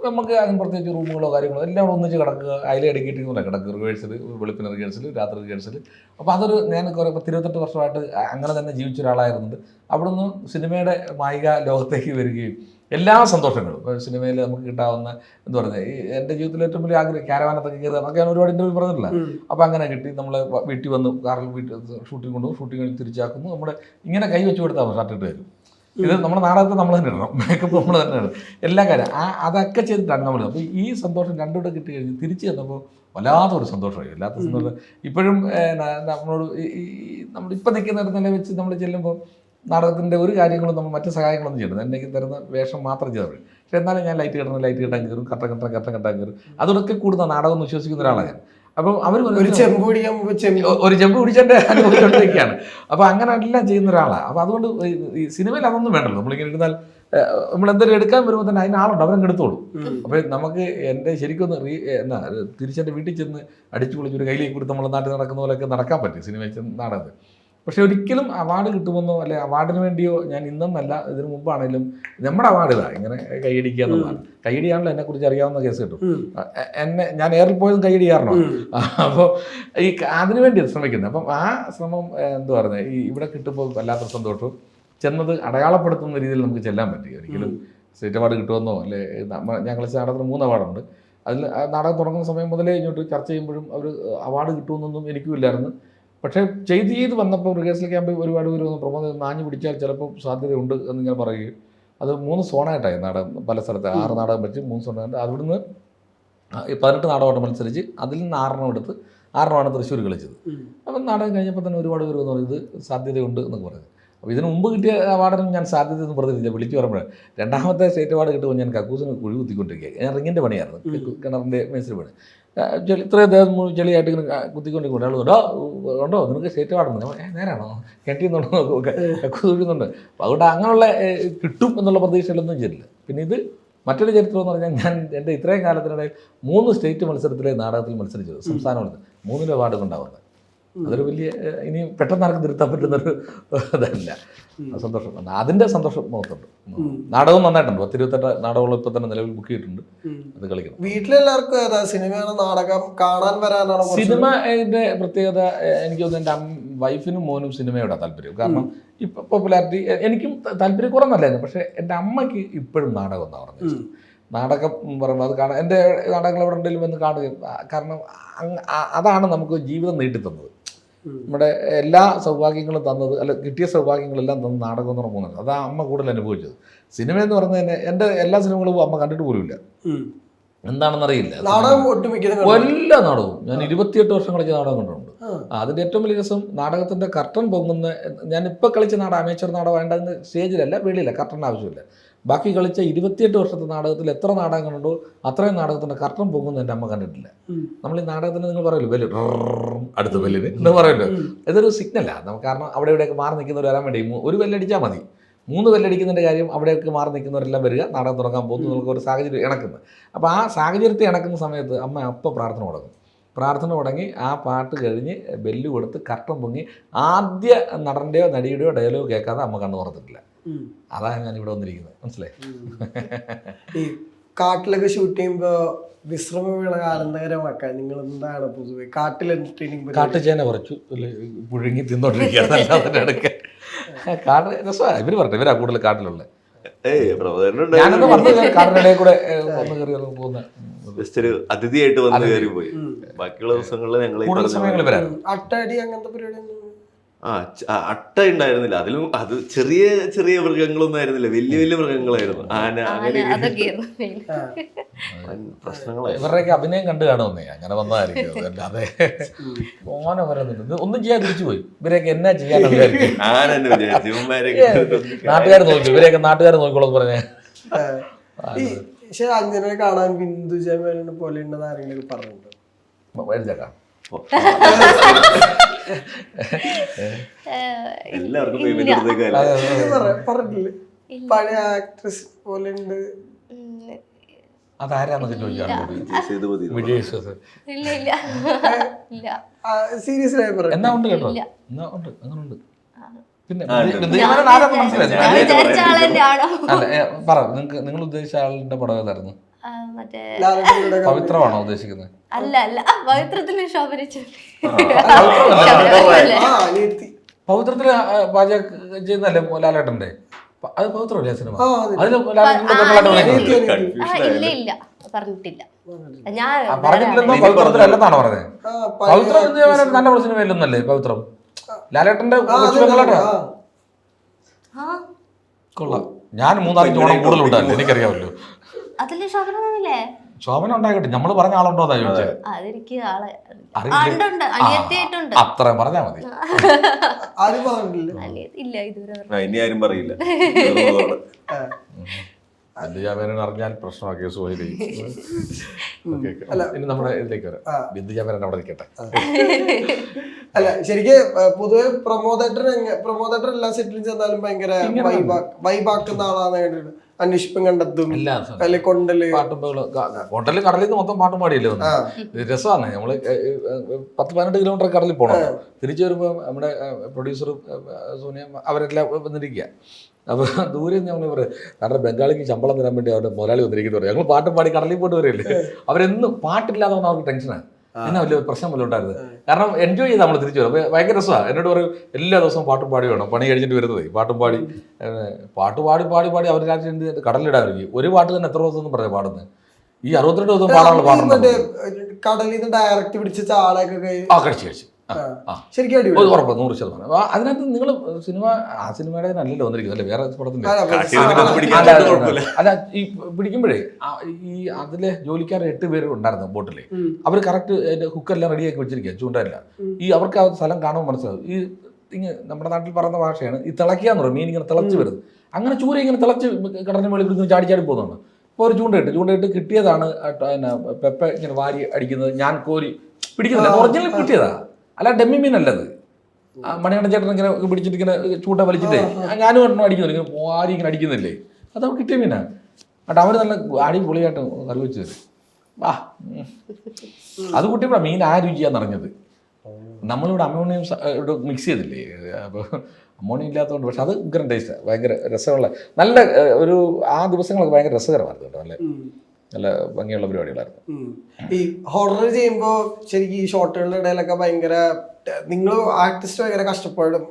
നമുക്ക് അതിന് പ്രത്യേകിച്ച് റൂമുകളോ കാര്യങ്ങളോ എല്ലാം ഒന്നിച്ച് കിടക്കുക അതിലെ ഇടയ്ക്കിട്ടിങ്ങനെ കിടക്കുക റിഹേഴ്സൽ വെളുപ്പിന് റിഹേഴ്സൽ രാത്രി റിഹേഴ്സൽ. അപ്പോൾ അതൊരു ഞാൻ കുറേ പത്തിരുപത്തെട്ട് വർഷമായിട്ട് അങ്ങനെ തന്നെ ജീവിച്ച ഒരാളായിരുന്നുണ്ട് അവിടുന്ന് സിനിമയുടെ മായിക ലോകത്തേക്ക് വരികയും എല്ലാ സന്തോഷങ്ങളും. സിനിമയിൽ നമുക്ക് കിട്ടാവുന്ന എന്ന് പറഞ്ഞാൽ ഈ എന്റെ ജീവിതത്തിൽ ഏറ്റവും വലിയ ആഗ്രഹം ക്യാരവാനത്തൊക്കെ കയറുക എന്നൊക്കെ ഞാൻ ഒരുപാട് ഇന്റർവ്യൂ പറഞ്ഞിട്ടില്ല. അപ്പൊ അപ്പോൾ അങ്ങനെ കിട്ടി നമ്മൾ വീട്ടിൽ വന്ന് കാറിൽ വീട്ടിൽ ഷൂട്ടിംഗ് കൊണ്ടു ഷൂട്ടിംഗ് കഴിഞ്ഞ് തിരിച്ചാക്കുന്നു. നമ്മുടെ ഇങ്ങനെ കൈ വെച്ച് കൊടുത്താൽ ഷർട്ടിട്ട് വരും. ഇത് നമ്മുടെ നാടകത്തിൽ നമ്മൾ തന്നെ ഇടണം. മേക്കപ്പ് നമ്മൾ തന്നെ ഇടണം. എല്ലാ കാര്യം ആ അതൊക്കെ ചെയ്തിട്ടാണ് നമ്മൾ അപ്പോൾ ഈ സന്തോഷം രണ്ടുകൂടെ കിട്ടി കഴിഞ്ഞ് തിരിച്ച് ചെന്നപ്പോൾ വല്ലാത്തൊരു സന്തോഷമായി. വല്ലാത്ത സന്തോഷം. ഇപ്പോഴും നമ്മളോട് ഈ- നമ്മൾ നമ്മളിപ്പോൾ നിൽക്കുന്ന നില വെച്ച് നമ്മൾ ചെല്ലുമ്പോൾ നാടകത്തിന്റെ ഒരു കാര്യങ്ങളും നമ്മൾ മറ്റു സഹായങ്ങളൊന്നും ചെയ്യണം എനിക്ക് തരുന്ന വേഷം മാത്രം ചെയ്താൽ മതി. പക്ഷേ എന്നാലും ഞാൻ ലൈറ്റ് കിട്ടണം ലൈറ്റ് കിട്ടാൻ കയറും കട്ട കട്ട കട്ട കെട്ടാൻ കയറും. അതൊക്കെ കൂടുന്ന നാടകം എന്ന് വിശ്വസിക്കുന്ന ഒരാളാണ് ഞാൻ. അപ്പം അവർ ഒരു ചെമ്പ് പിടിക്കാൻ ഒരു ചെമ്പ് പിടിച്ചതിന്റെ അനുഭവിച്ചുകൊണ്ടിരിക്കുകയാണ് അപ്പൊ അങ്ങനെ എല്ലാം ചെയ്യുന്ന ഒരാളാണ് അപ്പോൾ അതുകൊണ്ട് ഈ- സിനിമയിൽ അതൊന്നും വേണ്ടല്ലോ. നമ്മളിങ്ങനെ ഇരുന്നാൽ നമ്മൾ എന്തെങ്കിലും എടുക്കാൻ വരുമ്പോൾ തന്നെ അതിന് ആളുണ്ട്. അവരങ്ങ് എടുത്തോളൂ. അപ്പോൾ അപ്പൊ നമുക്ക് എന്റെ ശരിക്കും റീ എന്നാ തിരിച്ചെന്റെ വീട്ടിൽ ചെന്ന് അടിച്ചു പൊളിച്ച് ഒരു കയ്യിലേക്ക് കൊടുത്ത് നമ്മൾ നാട്ടിൽ നടക്കുന്ന പോലെയൊക്കെ നടക്കാൻ പറ്റും. സിനിമയിൽ ചെന്ന് നാടകത്തിൽ. പക്ഷെ ഒരിക്കലും അവാർഡ് കിട്ടുമെന്നോ അല്ലെ അവാർഡിന് വേണ്ടിയോ ഞാൻ ഇന്നെന്നല്ല ഇതിനു മുമ്പാണെങ്കിലും നമ്മുടെ അവാർഡ് ഇതാ ഇങ്ങനെ കൈയടിക്കുക എന്നുള്ളതാണ്. കൈയടിയാണല്ലോ എന്നെ കുറിച്ച് അറിയാവുന്ന കേസ് കിട്ടും. എന്നെ ഞാൻ എയറിൽ പോയതും കൈയടിയാറണോ അപ്പോൾ ഈ അതിനു വേണ്ടി ശ്രമിക്കുന്നത് അപ്പം ആ ശ്രമം എന്തോ പറയുന്നത് ഈ ഇവിടെ കിട്ടുമ്പോൾ വല്ലാത്ത സന്തോഷവും ചെന്നത് അടയാളപ്പെടുത്തുന്ന രീതിയിൽ നമുക്ക് ചെല്ലാൻ പറ്റി. ഒരിക്കലും സ്റ്റേറ്റ് അവാർഡ് കിട്ടുമെന്നോ അല്ലെ ഞങ്ങൾ നാടകത്തിന് മൂന്ന് അവാർഡുണ്ട് അതിൽ നാടകം തുടങ്ങുന്ന സമയം മുതലേ ഇങ്ങോട്ട് ചർച്ച ചെയ്യുമ്പോഴും അവർ അവാർഡ് കിട്ടുമെന്നൊന്നും എനിക്കും ഇല്ലായിരുന്നു. പക്ഷേ ചെയ്ത് ചെയ്ത് വന്നപ്പോൾ റിഹേഴ്സൽ ക്യാമ്പിൽ ഒരുപാട് പേര് വന്ന് പ്രമോദ് നാഞ്ഞു പിടിച്ചാൽ ചിലപ്പോൾ സാധ്യതയുണ്ട് എന്ന് ഞാൻ പറയുകയും അത് മൂന്ന് സോണായിട്ടായി നാടകം പല സ്ഥലത്ത് ആറ് നാടകം വെച്ച് മൂന്ന് സോണായിട്ട് അവിടുന്ന് പതിനെട്ട് നാടകമായിട്ട് മത്സരിച്ച് അതിൽ നിന്ന് ആറെണ്ണം എടുത്ത് ആറെണ്ണമാണ് തൃശ്ശൂർ കളിച്ചത്. അപ്പം നാടകം കഴിഞ്ഞപ്പോൾ തന്നെ ഒരുപാട് പേര് വന്നു പറയുന്നത് സാധ്യതയുണ്ട് എന്നൊക്കെ പറഞ്ഞു അപ്പോൾ ഇതിന് മുമ്പ് കിട്ടിയ അവാർഡിനും ഞാൻ സാധ്യത എന്ന് പറഞ്ഞില്ല വിളിച്ചു പറയുമ്പോൾ രണ്ടാമത്തെ സ്റ്റേറ്റ് അവാർഡ് കിട്ടുമ്പോൾ ഞാൻ കക്കൂസിന് കുഴി കുത്തിക്കൊണ്ടിരിക്കുക ഞാൻ റിങ്ങിന്റെ പണിയായിരുന്നു. കിണറിന്റെ മേസ്തിരി പണി. ചെളി ഇത്രയും ദേഹം ചെളിയായിട്ട് ഇങ്ങനെ കുത്തിക്കൊണ്ട് കുത്തിക്കൊണ്ടിരിക്കും ആൾ ഉണ്ടോ ഉണ്ടോ? നിനക്ക് സ്റ്റേറ്റ് പാടുന്നു നേരാണോ? കക്കൂസ് കുഴിയുന്നുണ്ട് അപ്പം അതുകൊണ്ട് അങ്ങനെയുള്ള കിട്ടും എന്നുള്ള പ്രതീക്ഷയിലൊന്നും ചെല്ലില്ല പിന്നെ ഇത് മറ്റൊരു ചരിത്രം എന്ന് പറഞ്ഞാൽ ഞാൻ എന്റെ ഇത്രയും കാലത്തിനിടയിൽ മൂന്ന് സ്റ്റേറ്റ് മത്സരത്തിലെ നാടകത്തിൽ മത്സരിച്ചത് സംസ്ഥാന മൂന്നിലെ അവാർഡ് കൊണ്ടാവുന്നത് അതൊരു വലിയ ഇനി പെട്ടെന്ന് ആർക്കും തിരുത്താൻ പറ്റുന്നൊരു ഇതല്ല സന്തോഷം. അതിന്റെ സന്തോഷം മുഖത്തുണ്ട്. നാടകവും നാടകം നന്നായിട്ടുണ്ട്. പത്തിരുപത്തെട്ട് നാടകങ്ങൾ ഇപ്പൊ തന്നെ നിലവിൽ ബുക്ക് ചെയ്തിട്ടുണ്ട്. അത് കളിക്കണം. വീട്ടിലെല്ലാവർക്കും ഏതാ സിനിമയാണോ നാടകം കാണാൻ വരാനാണോ സിനിമ സിനിമയുടെ പ്രത്യേകത എനിക്ക് തോന്നുന്നു എന്റെ അമ്മ വൈഫിനും മോനും സിനിമയോടാണ് താല്പര്യം. കാരണം ഇപ്പൊ പോപ്പുലാരിറ്റി എനിക്കും താല്പര്യം കുറവല്ലായിരുന്നു. പക്ഷെ എന്റെ അമ്മയ്ക്ക് ഇപ്പോഴും നാടകം എന്നാണ് പറഞ്ഞത് നാടകം പറയുമ്പോൾ അത് കാണാൻ എന്റെ നാടകങ്ങൾ എവിടെ ഉണ്ടെങ്കിലും വന്ന് കാണുകയും കാരണം അതാണ് നമുക്ക് ജീവിതം നീട്ടിത്തന്നത് ഉം. നമ്മുടെ എല്ലാ സൗഭാഗ്യങ്ങളും തന്നത് അല്ല കിട്ടിയ സൗഭാഗ്യങ്ങളെല്ലാം തന്നത് നാടകം എന്ന് പറഞ്ഞത് അതാ അമ്മ കൂടുതൽ അനുഭവിച്ചത്. സിനിമ എന്ന് പറഞ്ഞു തന്നെ എന്റെ എല്ലാ സിനിമകളും അമ്മ കണ്ടിട്ട് പോലുമില്ല. ഇല്ല എന്താണെന്നറിയില്ല. എല്ലാ നാടകവും. ഞാൻ ഇരുപത്തിയെട്ട് വർഷം കളിച്ച നാടകം കണ്ടിട്ടുണ്ട്. അതിന്റെ ഏറ്റവും വലിയ രസം നാടകത്തിന്റെ കർട്ടൻ പൊങ്ങുന്ന ഞാൻ ഇപ്പോൾ കളിച്ച നാടകം അമേച്ചർ നാടകം വേണ്ടത് സ്റ്റേജിലല്ല വെളിയില്ല കർട്ടൻ ആവശ്യമില്ല. ബാക്കി കളിച്ച ഇരുപത്തിയെട്ട് വർഷത്തെ നാടകത്തിൽ എത്ര നാടകങ്ങളുണ്ടോ അത്രയും നാടകത്തിന്റെ കർട്ടൻ പൊങ്ങുന്ന എന്റെ അമ്മ കണ്ടിട്ടില്ല. നമ്മൾ ഈ നാടകത്തിന് നിങ്ങൾ പറയല്ലോ ബെല്ല് അടുത്ത് ബെല്ലിന് എന്ന് പറയല്ലോ. ഇതൊരു സിഗ്നലാണ് നമുക്ക് കാരണം അവിടെ ഇവിടെയൊക്കെ മാറി നിൽക്കുന്നവർ വരാൻ വേണ്ടി ഒരു ബെല്ലടിച്ചാൽ മതി മൂന്ന് ബെല്ലടിക്കുന്നതിന്റെ കാര്യം അവിടെയൊക്കെ മാറി നിൽക്കുന്നവരെല്ലാം വരിക നാടകം തുടങ്ങാൻ പോകുന്നു നമുക്ക് ഒരു സാഹചര്യം ഇണക്കുന്നത് അപ്പോൾ ആ സാഹചര്യത്തെ ഇണക്കുന്ന സമയത്ത് അമ്മ അപ്പം പ്രാർത്ഥന തുടങ്ങും പ്രാർത്ഥന തുടങ്ങി ആ പാട്ട് കഴിഞ്ഞ് ബെല്ല് കൊടുത്ത് കർട്ടൻ പൊങ്ങി ആദ്യ നടന്റെയോ നടിയുടെയോ ഡയലോഗ് കേൾക്കാതെ അമ്മ കണ്ണു തുറന്നിട്ടില്ല. അതാണ് ഞാൻ ഇവിടെ വന്നിരിക്കുന്നത്. മനസ്സിലായി? ഈ കാട്ടിലൊക്കെ ഷൂട്ട് ചെയ്യുമ്പോ വിശ്രമവേള ആനന്ദകരമാക്കാൻ നിങ്ങൾ എന്താണ് പൊതുവെ കാട്ടിൽ എന്റർടൈനിങ് കാട്ടുചേന അല്ലെ പുഴുങ്ങി തിന്നോണ്ടിരിക്കുക കാട് രസമാണ് ഇവർ പറഞ്ഞു ഇവരാ കൂടുതൽ കാട്ടിലുള്ള. ഏയ് പ്രബോധനുണ്ട് ഞാനൊന്ന് പറഞ്ഞു കാടിനിടയിൽ കൂടെ ഒന്ന് കയറി പോകുന്ന ജസ്റ്റ് ഒരു അതിഥിയായിട്ട് വന്നു കയറി പോയി. ബാക്കിയുള്ള ദിവസങ്ങളിൽ ഞങ്ങൾ കൂടുതൽ അട്ടടി അങ്ങനത്തെ പരിപാടി ആ ച- അട്ട ഉണ്ടായിരുന്നില്ല. അതിലും അത് ചെറിയ ചെറിയ മൃഗങ്ങളൊന്നും ആയിരുന്നില്ല. വലിയ വലിയ മൃഗങ്ങളായിരുന്നു. ആന അങ്ങനെ ആന അതൊക്കെയായിരുന്നു main. വൻ പ്രശ്നങ്ങളായിരുന്നു ഇവരുടെയൊക്കെ അഭിനയം കണ്ടു കാണുമെന്നേ. അങ്ങനെ വന്നതായിരിക്കും. അത്. അല്ലാതെ ഓന വരുന്നുണ്ട് ഒന്നും ചെയ്യാൻ തിരിച്ചു പോയി. ഇവരെയൊക്കെ എന്നാ ചെയ്യാനാണ് വിചാരിക്കും. ആന തന്നെ വിചാരിച്ചു. ഇവന്മാരൊക്കെ നാട്ടുകാർ നോക്കി. ഇവരെയൊക്കെ നാട്ടുകാർ നോക്കിക്കോളൂ പറഞ്ഞേ. ഈ പക്ഷെ അഞ്ജനെ കാണാൻ ബിന്ദു ജമേലിനെ പോലെ ഉണ്ടെന്ന് ആരെങ്കിലും പറഞ്ഞിട്ടുണ്ടോ? എഴുതേക്കാം എല്ലാവർക്കും പറഞ്ഞില്ലേ? പഴയ ആക്ട്രസ് പോലെ ഉണ്ട്. അതാരാന്നൊക്കെ ചോദിക്കാറുണ്ട് എന്നാ ഉണ്ട് കേട്ടോ. എന്നാ ഉണ്ട് അങ്ങനെ ഉണ്ട്. പിന്നെ പറ നിങ്ങൾ ഉദ്ദേശിച്ച ആളിന്റെ പടം ഏതായിരുന്നു? മറ്റേ പവിത്രമാണോ ഉദ്ദേശിക്കുന്നത്? അല്ല അല്ല. പവിത്രത്തിന് ശോഭനിച്ചു പവിത്രത്തിൽ പാചകം ചെയ്യുന്നല്ലേ ലാലേട്ടന്റെ? അത് പവിത്രമല്ലേ സിനിമ? അതിൽ ഇല്ല ഇല്ല. പറഞ്ഞിട്ടില്ല. ഞാൻ പറഞ്ഞിട്ടില്ലെന്നോ? പവിത്രത്തിലല്ലെന്നാണോ പറഞ്ഞത് പവിത്രം എന്ന് പറഞ്ഞാൽ നല്ല സിനിമയിലൊന്നല്ലേ പവിത്രം? ലാലേട്ടന്റെ കൊള്ളാം. ഞാൻ മൂന്നാലഞ്ച് ഓണം കൂടുതലുണ്ടല്ലോ എനിക്കറിയാമല്ലോ. അതിൽ ശോഭന ശോഭന ഉണ്ടായിക്കോട്ടെ നമ്മൾ പറഞ്ഞ ആളുണ്ടോ എന്നാ ചോദിച്ചത് അതെനിക്ക് ആളെ അത്രയും പറഞ്ഞാ മതി. ആരും പറഞ്ഞിട്ടില്ല. ഇല്ല ഇതുവരെ ആ, ഇനി ആരും പറയില്ല. ബിന്ദുജാമേനൻ അറിഞ്ഞാൽ പ്രശ്നമാണ് കേസ് പോയി ഇനി നമ്മുടെ ഇതിലേക്ക് വരാം. ബിന്ദുജാമേനൻ അവിടെ നിൽക്കട്ടെ. അല്ല ശരിക്ക് പൊതുവെ പ്രമോദേട്ടൻ പ്രമോദേട്ടൻ എല്ലാ സെറ്റിലും ചെന്നാലും ഭയങ്കര വൈബാക്കുന്ന ആളാണ് കേട്ടിട്ട് അന്വേഷിപ്പും കണ്ടെത്തും. അല്ലെ കൊണ്ടൽ. കൊണ്ടൽ കടലിൽ നിന്ന് മൊത്തം പാട്ടും പാടിയില്ലേ രസമാണ്. നമ്മൾ പത്ത് പതിനെട്ട് കിലോമീറ്റർ കടലിൽ പോകണം തിരിച്ചു വരുമ്പോൾ നമ്മുടെ പ്രൊഡ്യൂസർ സോനിയ അവരെല്ലാം വന്നിരിക്കുക അപ്പൊ ദൂരെ നിന്ന് നമ്മൾ പറയും കാരണം ബംഗാളിക്ക് ശമ്പളം തരാൻ വേണ്ടി അവരുടെ മുതലാളി വന്നിരിക്കുന്നു. പറയും. ഞങ്ങൾ പാട്ടും പാടി കടലിൽ പോയിട്ട് വരില്ലേ? അവരെന്നും പാട്ടില്ലാതെ വന്ന അവർക്ക് ടെൻഷനാണ് എന്നാ വലിയ പ്രശ്നം വല്ല ഉണ്ടായിരുന്നത് കാരണം എൻജോയ് ചെയ്ത് നമ്മൾ തിരിച്ചു വരും. ഭയങ്കര രസമാണ് എന്നോട് പറയും എല്ലാ ദിവസവും പാട്ടും പാടി വേണം. പണി കഴിഞ്ഞിട്ട് വരുന്നത്. പാട്ടും പാടി പാട്ട് പാടി പാടി പാടി അവർ രാജ്യം എന്ത് കടലിടാറില്ല ഒരു പാട്ട് തന്നെ എത്ര ദിവസം പറയാം പാടുന്നത് ഈ അറുപത്തിരണ്ട് ദിവസം പാടാനുള്ള പാടുന്നത് കടലിൽ നിന്ന് ഡയറക്റ്റ് പിടിച്ച് ആളെയൊക്കെ കൈ- ആ കഴിച്ചു കഴിച്ചു. ശരിക്കും ഉറപ്പ് നൂറ് ശതമാനം. അതിനകത്ത് നിങ്ങൾ സിനിമ ആ സിനിമയുടെ അല്ലല്ലോ വന്നിരിക്കുന്നത് അല്ലേ? വേറെ പടത്തിന്റെ അല്ല, ഈ പിടിക്കുമ്പോഴേ ഈ അതിലെ ജോലിക്കാർ എട്ട് പേര് ഉണ്ടായിരുന്നു ബോട്ടിൽ. അവർ കറക്റ്റ് ഹുക്കെല്ലാം റെഡിയാക്കി വെച്ചിരിക്കുക ചൂണ്ടല്ല ഈ അവർക്ക് ആ സ്ഥലം കാണുമ്പോൾ മനസ്സിലാവും. ഈ ഇങ്ങ് നമ്മുടെ നാട്ടിൽ പറയുന്ന ഭാഷയാണ് ഈ തിളക്കുക എന്ന് പറയും. മീൻ ഇങ്ങനെ തിളച്ച് വരുന്നത്. അങ്ങനെ ചൂര ഇങ്ങനെ തിളച്ച് കടലിന് മുകളിൽ നിന്ന് ചാടി ചാടി പോകുന്നതാണ് അപ്പോൾ ഒരു ചൂണ്ടയിട്ട് ചൂണ്ടയിട്ട് കിട്ടിയതാണ് പെപ്പ ഇങ്ങനെ വാരി അടിക്കുന്നത്. ഞാൻ കോരി പിടിക്കുന്നില്ല. ഒറിജിനൽ കിട്ടിയതാ. അല്ല ഡെമ്മി മീൻ അല്ലത്. മണിയണ്ണ ചേട്ടൻ ഇങ്ങനെ പിടിച്ചിട്ട് ഇങ്ങനെ ചൂട്ട വലിച്ചിട്ടേ. ഞാനും ഒരെണ്ണം അടിക്കുന്നില്ല ഇങ്ങനെ പോവാരി ഇങ്ങനെ അടിക്കുന്നില്ലേ? അത് അവർ കിട്ടിയ മീനാ. എന്നിട്ട് അവർ നല്ല അടിപൊളിയായിട്ട് കറി വെച്ച് തരും. വാ. അത് കൂട്ടിയപ്പോഴാണ് മീൻ ആ രുചിയാന്ന് അറിഞ്ഞത്. നമ്മളിവിടെ അമോണിയം മിക്സ് ചെയ്തില്ലേ? അപ്പോൾ അമോണിയം ഇല്ലാത്തതുകൊണ്ട് പക്ഷെ അത് ഉഗ്രം ടേസ്റ്റാണ് ഭയങ്കര രസമുള്ള നല്ല ഒരു ആ ദിവസങ്ങളൊക്കെ ഭയങ്കര രസകരമായിരുന്നു കേട്ടോ നല്ല. നല്ല ഭംഗിയുള്ള പരിപാടികളായിരുന്നു. ഈ ഹൊറർ ചെയ്യുമ്പോൾ ശരിക്കും ഈ ഷോട്ടുകളുടെ ഇടയിലൊക്കെ ഭയങ്കര നിങ്ങൾ ആർട്ടിസ്റ്റ് ഭയങ്കര കഷ്ടപ്പാടും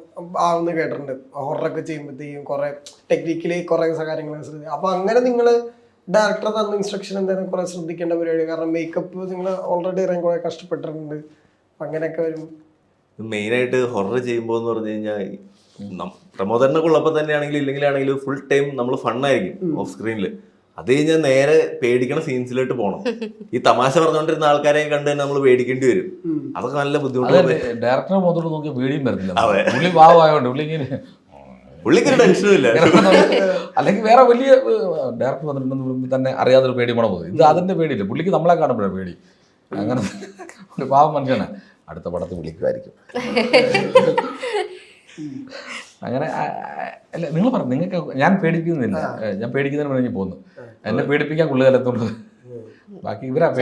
ആവുന്ന കേട്ടിട്ടുണ്ട്. ഹൊററൊക്കെ ചെയ്യുമ്പോഴത്തേക്കും കുറെ ടെക്നിക്കലി കുറെ കാര്യങ്ങൾ ശ്രദ്ധിക്കും അപ്പൊ അങ്ങനെ നിങ്ങൾ ഡയറക്ടർ തന്ന ഇൻസ്ട്രക്ഷൻ എന്തായാലും കുറെ ശ്രദ്ധിക്കേണ്ട പരിപാടി. കാരണം മേക്കപ്പ് നിങ്ങൾ ഓൾറെഡി ഇറങ്ങി കുറെ കഷ്ടപ്പെട്ടിട്ടുണ്ട്. അങ്ങനെയൊക്കെ വരും. മെയിനായിട്ട് ഹൊറർ ചെയ്യുമ്പോൾ എന്ന് പറഞ്ഞു കഴിഞ്ഞാൽ പ്രമോദറിനൊക്കെ ഉള്ളപ്പോൾ തന്നെയാണെങ്കിലും ഇല്ലെങ്കിലാണെങ്കിലും ഫുൾ ടൈം നമ്മൾ ഫണ്ണായിരിക്കും ഓഫ് സ്ക്രീനിൽ അത് കഴിഞ്ഞാൽ നേരെ പേടിക്കണ സീൻസിലോട്ട് പോകണം ഈ തമാശ പറഞ്ഞുകൊണ്ടിരുന്ന ആൾക്കാരെ കണ്ട് തന്നെ നമ്മൾ പേടിക്കേണ്ടി വരും. അതൊക്കെ നല്ല ബുദ്ധിമുട്ടാണ് ബുദ്ധിമുട്ട് ഡയറക്ടറെ മുഖത്തോട്ട് നോക്കിയ പേടിയും വരുന്നില്ല അതെ. പുള്ളി പാവമായോണ്ട് പുള്ളി ഇങ്ങനെ പുള്ളിക്കൊരു ടെൻഷനും ഇല്ല. അല്ലെങ്കിൽ വേറെ വലിയ ഡയറക്ടർ വന്നിട്ടുണ്ടെന്ന് പറയുമ്പോൾ തന്നെ അറിയാതൊരു പേടി കൂടെ പോകും. ഇത് അതിന്റെ പേടിയില്ല. പുള്ളിക്ക് നമ്മളെ കാണുമ്പോഴാണ് പേടി. അങ്ങനെ ഒരു പാവം മനുഷ്യനാണ് അടുത്ത പടത്തിൽ വിളിക്കുമായിരിക്കും അങ്ങനെ അല്ല നിങ്ങൾ പറഞ്ഞു നിങ്ങൾക്ക് ഞാൻ പേടിക്കുന്നില്ല. ഞാൻ പേടിക്കുന്നതിന് മുന്നേ പോകുന്നു എന്നെ പേടിപ്പിക്കാൻ കൊള്ളുകയല്ലത്തുണ്ട് ബാക്കി ഇവരാ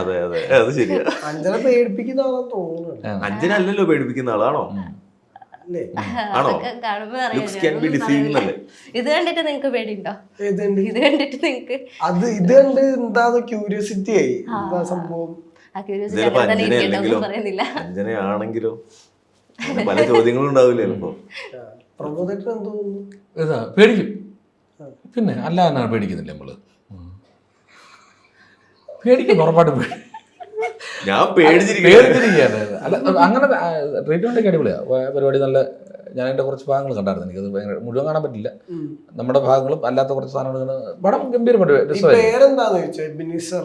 അതെ അതെ. അത് ശരിയാ. അഞ്ചനെ പേടിപ്പിക്കുന്ന ആളാന്ന് തോന്നുന്നു ആ. അഞ്ചനല്ലല്ലോ പേടിപ്പിക്കുന്ന ആളാണോ. ഇത് കണ്ടിട്ട് നിങ്ങക്ക് പേടിയുണ്ടോ? ഇത് കണ്ടിട്ട് നിങ്ങക്ക് അത് ഇത് കണ്ട് എന്താ ക്യൂരിയോസിറ്റി ആയി. എന്താ സംഭവം? ആ ക്യൂരിയോസിറ്റി പറയുന്നില്ല. അഞ്ജനയാണെങ്കിലോ പല ചോദ്യങ്ങളും ഉണ്ടാവില്ല പ്രമോദേട്ടൻ എന്ത് തോന്നുന്നു ഇതാ പേടിക്കും. പിന്നെ അല്ല എന്നാണ് പേടിക്കുന്നില്ല നമ്മൾ. പേടിക്കും പേടിക്കുന്നു ഉറപ്പായിട്ടും പേടി ഞാൻ പേടിച്ചിരിക്കുകയാണ്. അല്ല അങ്ങനെ ട്രീറ്റ്മെന്റ് ഒക്കെ അടിപൊളിയാണ് പരിപാടി നല്ല ഞാൻ എന്റെ കുറച്ച് ഭാഗങ്ങൾ കണ്ടായിരുന്നു. എനിക്കത് ഭയങ്കര മുഴുവൻ കാണാൻ പറ്റില്ല. നമ്മുടെ ഭാഗങ്ങളും അല്ലാത്ത കുറച്ച് സാധനങ്ങൾ പടം ഗംഭീരമായിട്ട് ഈ രസമായി പേരെന്താന്ന് ചോദിച്ചേ ബിനിസർ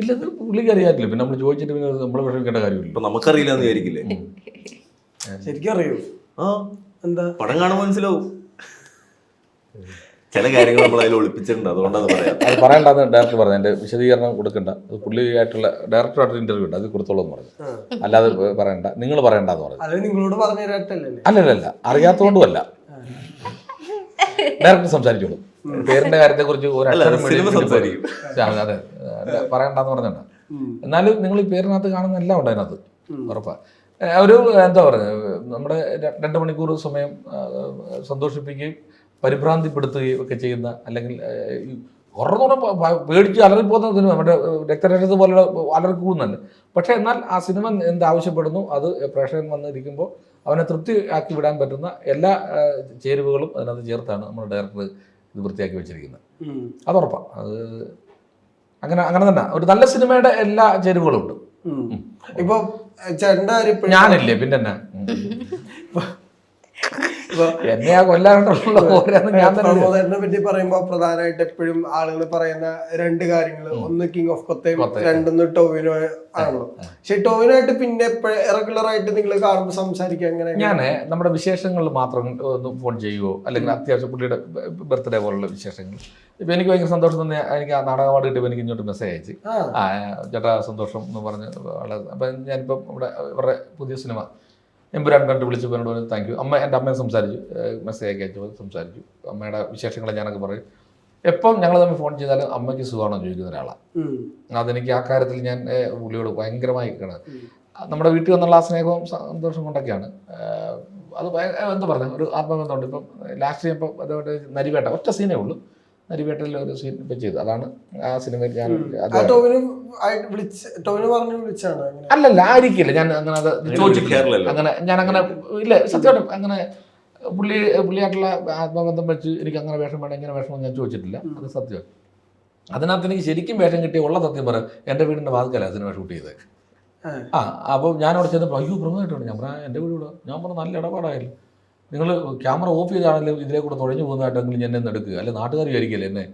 ഇല്ല ഇത് പുള്ളിക്ക് അറിയാറില്ല. പിന്നെ നമ്മൾ ചോദിച്ചിട്ട് പിന്നെ നമ്മൾ വിഷമിക്കേണ്ട കാര്യമില്ല. ഇപ്പൊ നമുക്കറിയില്ല എന്ന് വിചാരിക്കില്ലേ ശരിക്കും അറിയോ? ആ. എന്താ? പടം കാണാൻ മനസ്സിലാവും. ചില കാര്യങ്ങൾ നമ്മൾ അതിൽ ഒളിപ്പിച്ചിട്ടുണ്ട് അതുകൊണ്ടാണ് പറയാം അത് പറയണ്ടെന്ന് ഡയറക്ടർ പറഞ്ഞു. എന്റെ വിശദീകരണം കൊടുക്കണ്ട. അത് പുള്ളിയായിട്ടുള്ള ഡയറക്ടറായിട്ട് ഇന്റർവ്യൂ ഉണ്ട്. അത് കൊടുത്തോളൂ എന്ന് പറഞ്ഞു. അല്ലാതെ പറയണ്ട. നിങ്ങൾ പറയണ്ടെന്ന് പറഞ്ഞു. നിങ്ങളോട് പറഞ്ഞു അല്ലല്ല അറിയാത്തതുകൊണ്ടുമല്ല ഡയറക്ടർ സംസാരിച്ചോളൂ. പേരിന്റെ കാര്യത്തെ കുറിച്ച് ഒരു അതെ. പറയണ്ടെന്ന് പറഞ്ഞിട്ടുണ്ട്. എന്നാലും നിങ്ങൾ ഈ പേരിനകത്ത് കാണുന്ന എല്ലാം ഉണ്ട് അതിനകത്ത്. ഉറപ്പാ. ഒരു എന്താ പറയുക നമ്മുടെ രണ്ട് മണിക്കൂർ സമയം സന്തോഷിപ്പിക്കുകയും പരിഭ്രാന്തിപ്പെടുത്തുകയും ഒക്കെ ചെയ്യുന്ന അല്ലെങ്കിൽ ഉറന്നുറപ്പ് പേടിച്ച് അലറിപ്പോകുന്ന സിനിമ നമ്മുടെ രക്തരക്ഷസ് പോലുള്ള അലറിക്കൂന്നല്ല പക്ഷേ എന്നാൽ ആ സിനിമ എന്ത് ആവശ്യപ്പെടുന്നു അത് പ്രേക്ഷകൻ വന്നിരിക്കുമ്പോൾ അവനെ തൃപ്തി ആക്കി വിടാൻ പറ്റുന്ന എല്ലാ ചേരുവകളും അതിനകത്ത് ചേർത്താണ് നമ്മുടെ ഡയറക്ടർ ഇത് വൃത്തിയാക്കി വെച്ചിരിക്കുന്നത്. അത് ഉറപ്പാണ് അത് അങ്ങനെ അങ്ങനെ തന്നെ. ഒരു നല്ല സിനിമയുടെ എല്ലാ ചേരുവകളും ഉണ്ട്. ഇപ്പൊ ഇപ്പഴും- ഞാനില്ലേ പിന്നെ എന്നാ ആ തന്നെ പ്രമോദേട്ടനെ പറ്റി പറയുമ്പോ പ്രധാനമായിട്ട് എപ്പോഴും ആളുകൾ പറയുന്ന രണ്ട് കാര്യങ്ങൾ ഒന്ന് കിങ് ഓഫ് കൊത്തയും. രണ്ടൊന്ന് ടോവിനോ ആണല്ലോ പക്ഷെ ടോവിനോ ആയിട്ട് പിന്നെ റെഗുലർ ആയിട്ട് നിങ്ങൾ കാണുമ്പോൾ സംസാരിക്കുക എങ്ങനെ? ഞാൻ നമ്മുടെ വിശേഷങ്ങൾ മാത്രം ഒന്ന് ഫോൺ ചെയ്യുമോ അല്ലെങ്കിൽ അത്യാവശ്യം പുള്ളിയുടെ ബർത്ത്ഡേ പോലുള്ള വിശേഷങ്ങൾ. ഇപ്പൊ എനിക്ക് ഭയങ്കര സന്തോഷം തന്നെ എനിക്ക് ആ നാടക അവാർഡ് കിട്ടിയപ്പോൾ എനിക്ക് ഇങ്ങോട്ട് മെസ്സേജ് അയച്ച്. ആ. ആ ചേട്ടാ സന്തോഷം എന്ന് പറഞ്ഞ് വളരെ അപ്പം ഞാനിപ്പം ഇവിടെ ഇവരുടെ പുതിയ സിനിമ എമ്പുരാൻ കണ്ട് വിളിച്ചപ്പോൾ എന്നോട് പറഞ്ഞു താങ്ക് യു അമ്മ എന്റെ അമ്മയെ സംസാരിച്ചു. മെസ്സേജ് അയക്കി അയച്ചപ്പോൾ സംസാരിച്ചു. അമ്മയുടെ വിശേഷങ്ങൾ ഞാനൊക്കെ പറയും എപ്പം ഞങ്ങൾ തമ്മിൽ ഫോൺ ചെയ്താലും അമ്മയ്ക്ക് സുഖമാണോ ചോദിക്കുന്ന ഒരാളാണ്. അതെനിക്ക് ആ കാര്യത്തിൽ ഞാൻ പുള്ളിയോട് ഭയങ്കരമായി കാണാം നമ്മുടെ വീട്ടിൽ വന്നുള്ള ആ സ്നേഹവും സന്തോഷം കൊണ്ടൊക്കെയാണ്. അത് എന്താ പറയുക ഒരു ആത്മബന്ധമുണ്ട്. ഇപ്പം ലാസ്റ്റ് ഇപ്പം അതുകൊണ്ട് നരിവേട്ട ഒറ്റ സീനേ ഉള്ളൂ. നരിവേട്ടയിൽ ഒരു സീൻ ഇപ്പൊ ചെയ്തു. അതാണ് ആ സിനിമയിൽ ഞാൻ അത് ആ ടോവിനോ ആയിട്ട് വിളിച്ച് ടോവിനോ പറഞ്ഞു വിളിച്ചാണ് അങ്ങനെ അല്ലല്ല ആയിരിക്കില്ല. ഞാൻ അങ്ങനെ അത്. അങ്ങനെ ഞാൻ അങ്ങനെ ഇല്ല സത്യം അങ്ങനെ പുള്ളി പുള്ളിയായിട്ടുള്ള ആത്മബന്ധം വെച്ച് എനിക്ക് അങ്ങനെ വേഷം വേണം ഇങ്ങനെ വേഷം ഞാൻ ചോദിച്ചിട്ടില്ല. അത് സത്യം. അതിനകത്ത് എനിക്ക് ശരിക്കും വേഷം കിട്ടിയ ഉള്ള സത്യം പറയാം എന്റെ വീടിന്റെ വാതിക്കല സിനിമ ഷൂട്ട് ചെയ്തത്. ആ. അപ്പൊ അപ്പോൾ ഞാൻ അവിടെ ചെന്നപ്പോൾ അയ്യോ പ്രമുഖമായിട്ടുണ്ട് ഞാൻ പറഞ്ഞ എന്റെ വീട് ഇവിടെ. ഞാൻ പറഞ്ഞു നല്ല ഇടപാടായാലും നിങ്ങൾ ക്യാമറ ഓഫ് ചെയ്താണെങ്കിലും ഇതിലെ കൂടെ തുഴഞ്ഞു പോകുന്നതായിട്ടെങ്കിലും എന്നെ ഒന്ന് എടുക്കുക. അല്ലെ നാട്ടുകാർ വിചാരിക്കില്ല എന്നെ?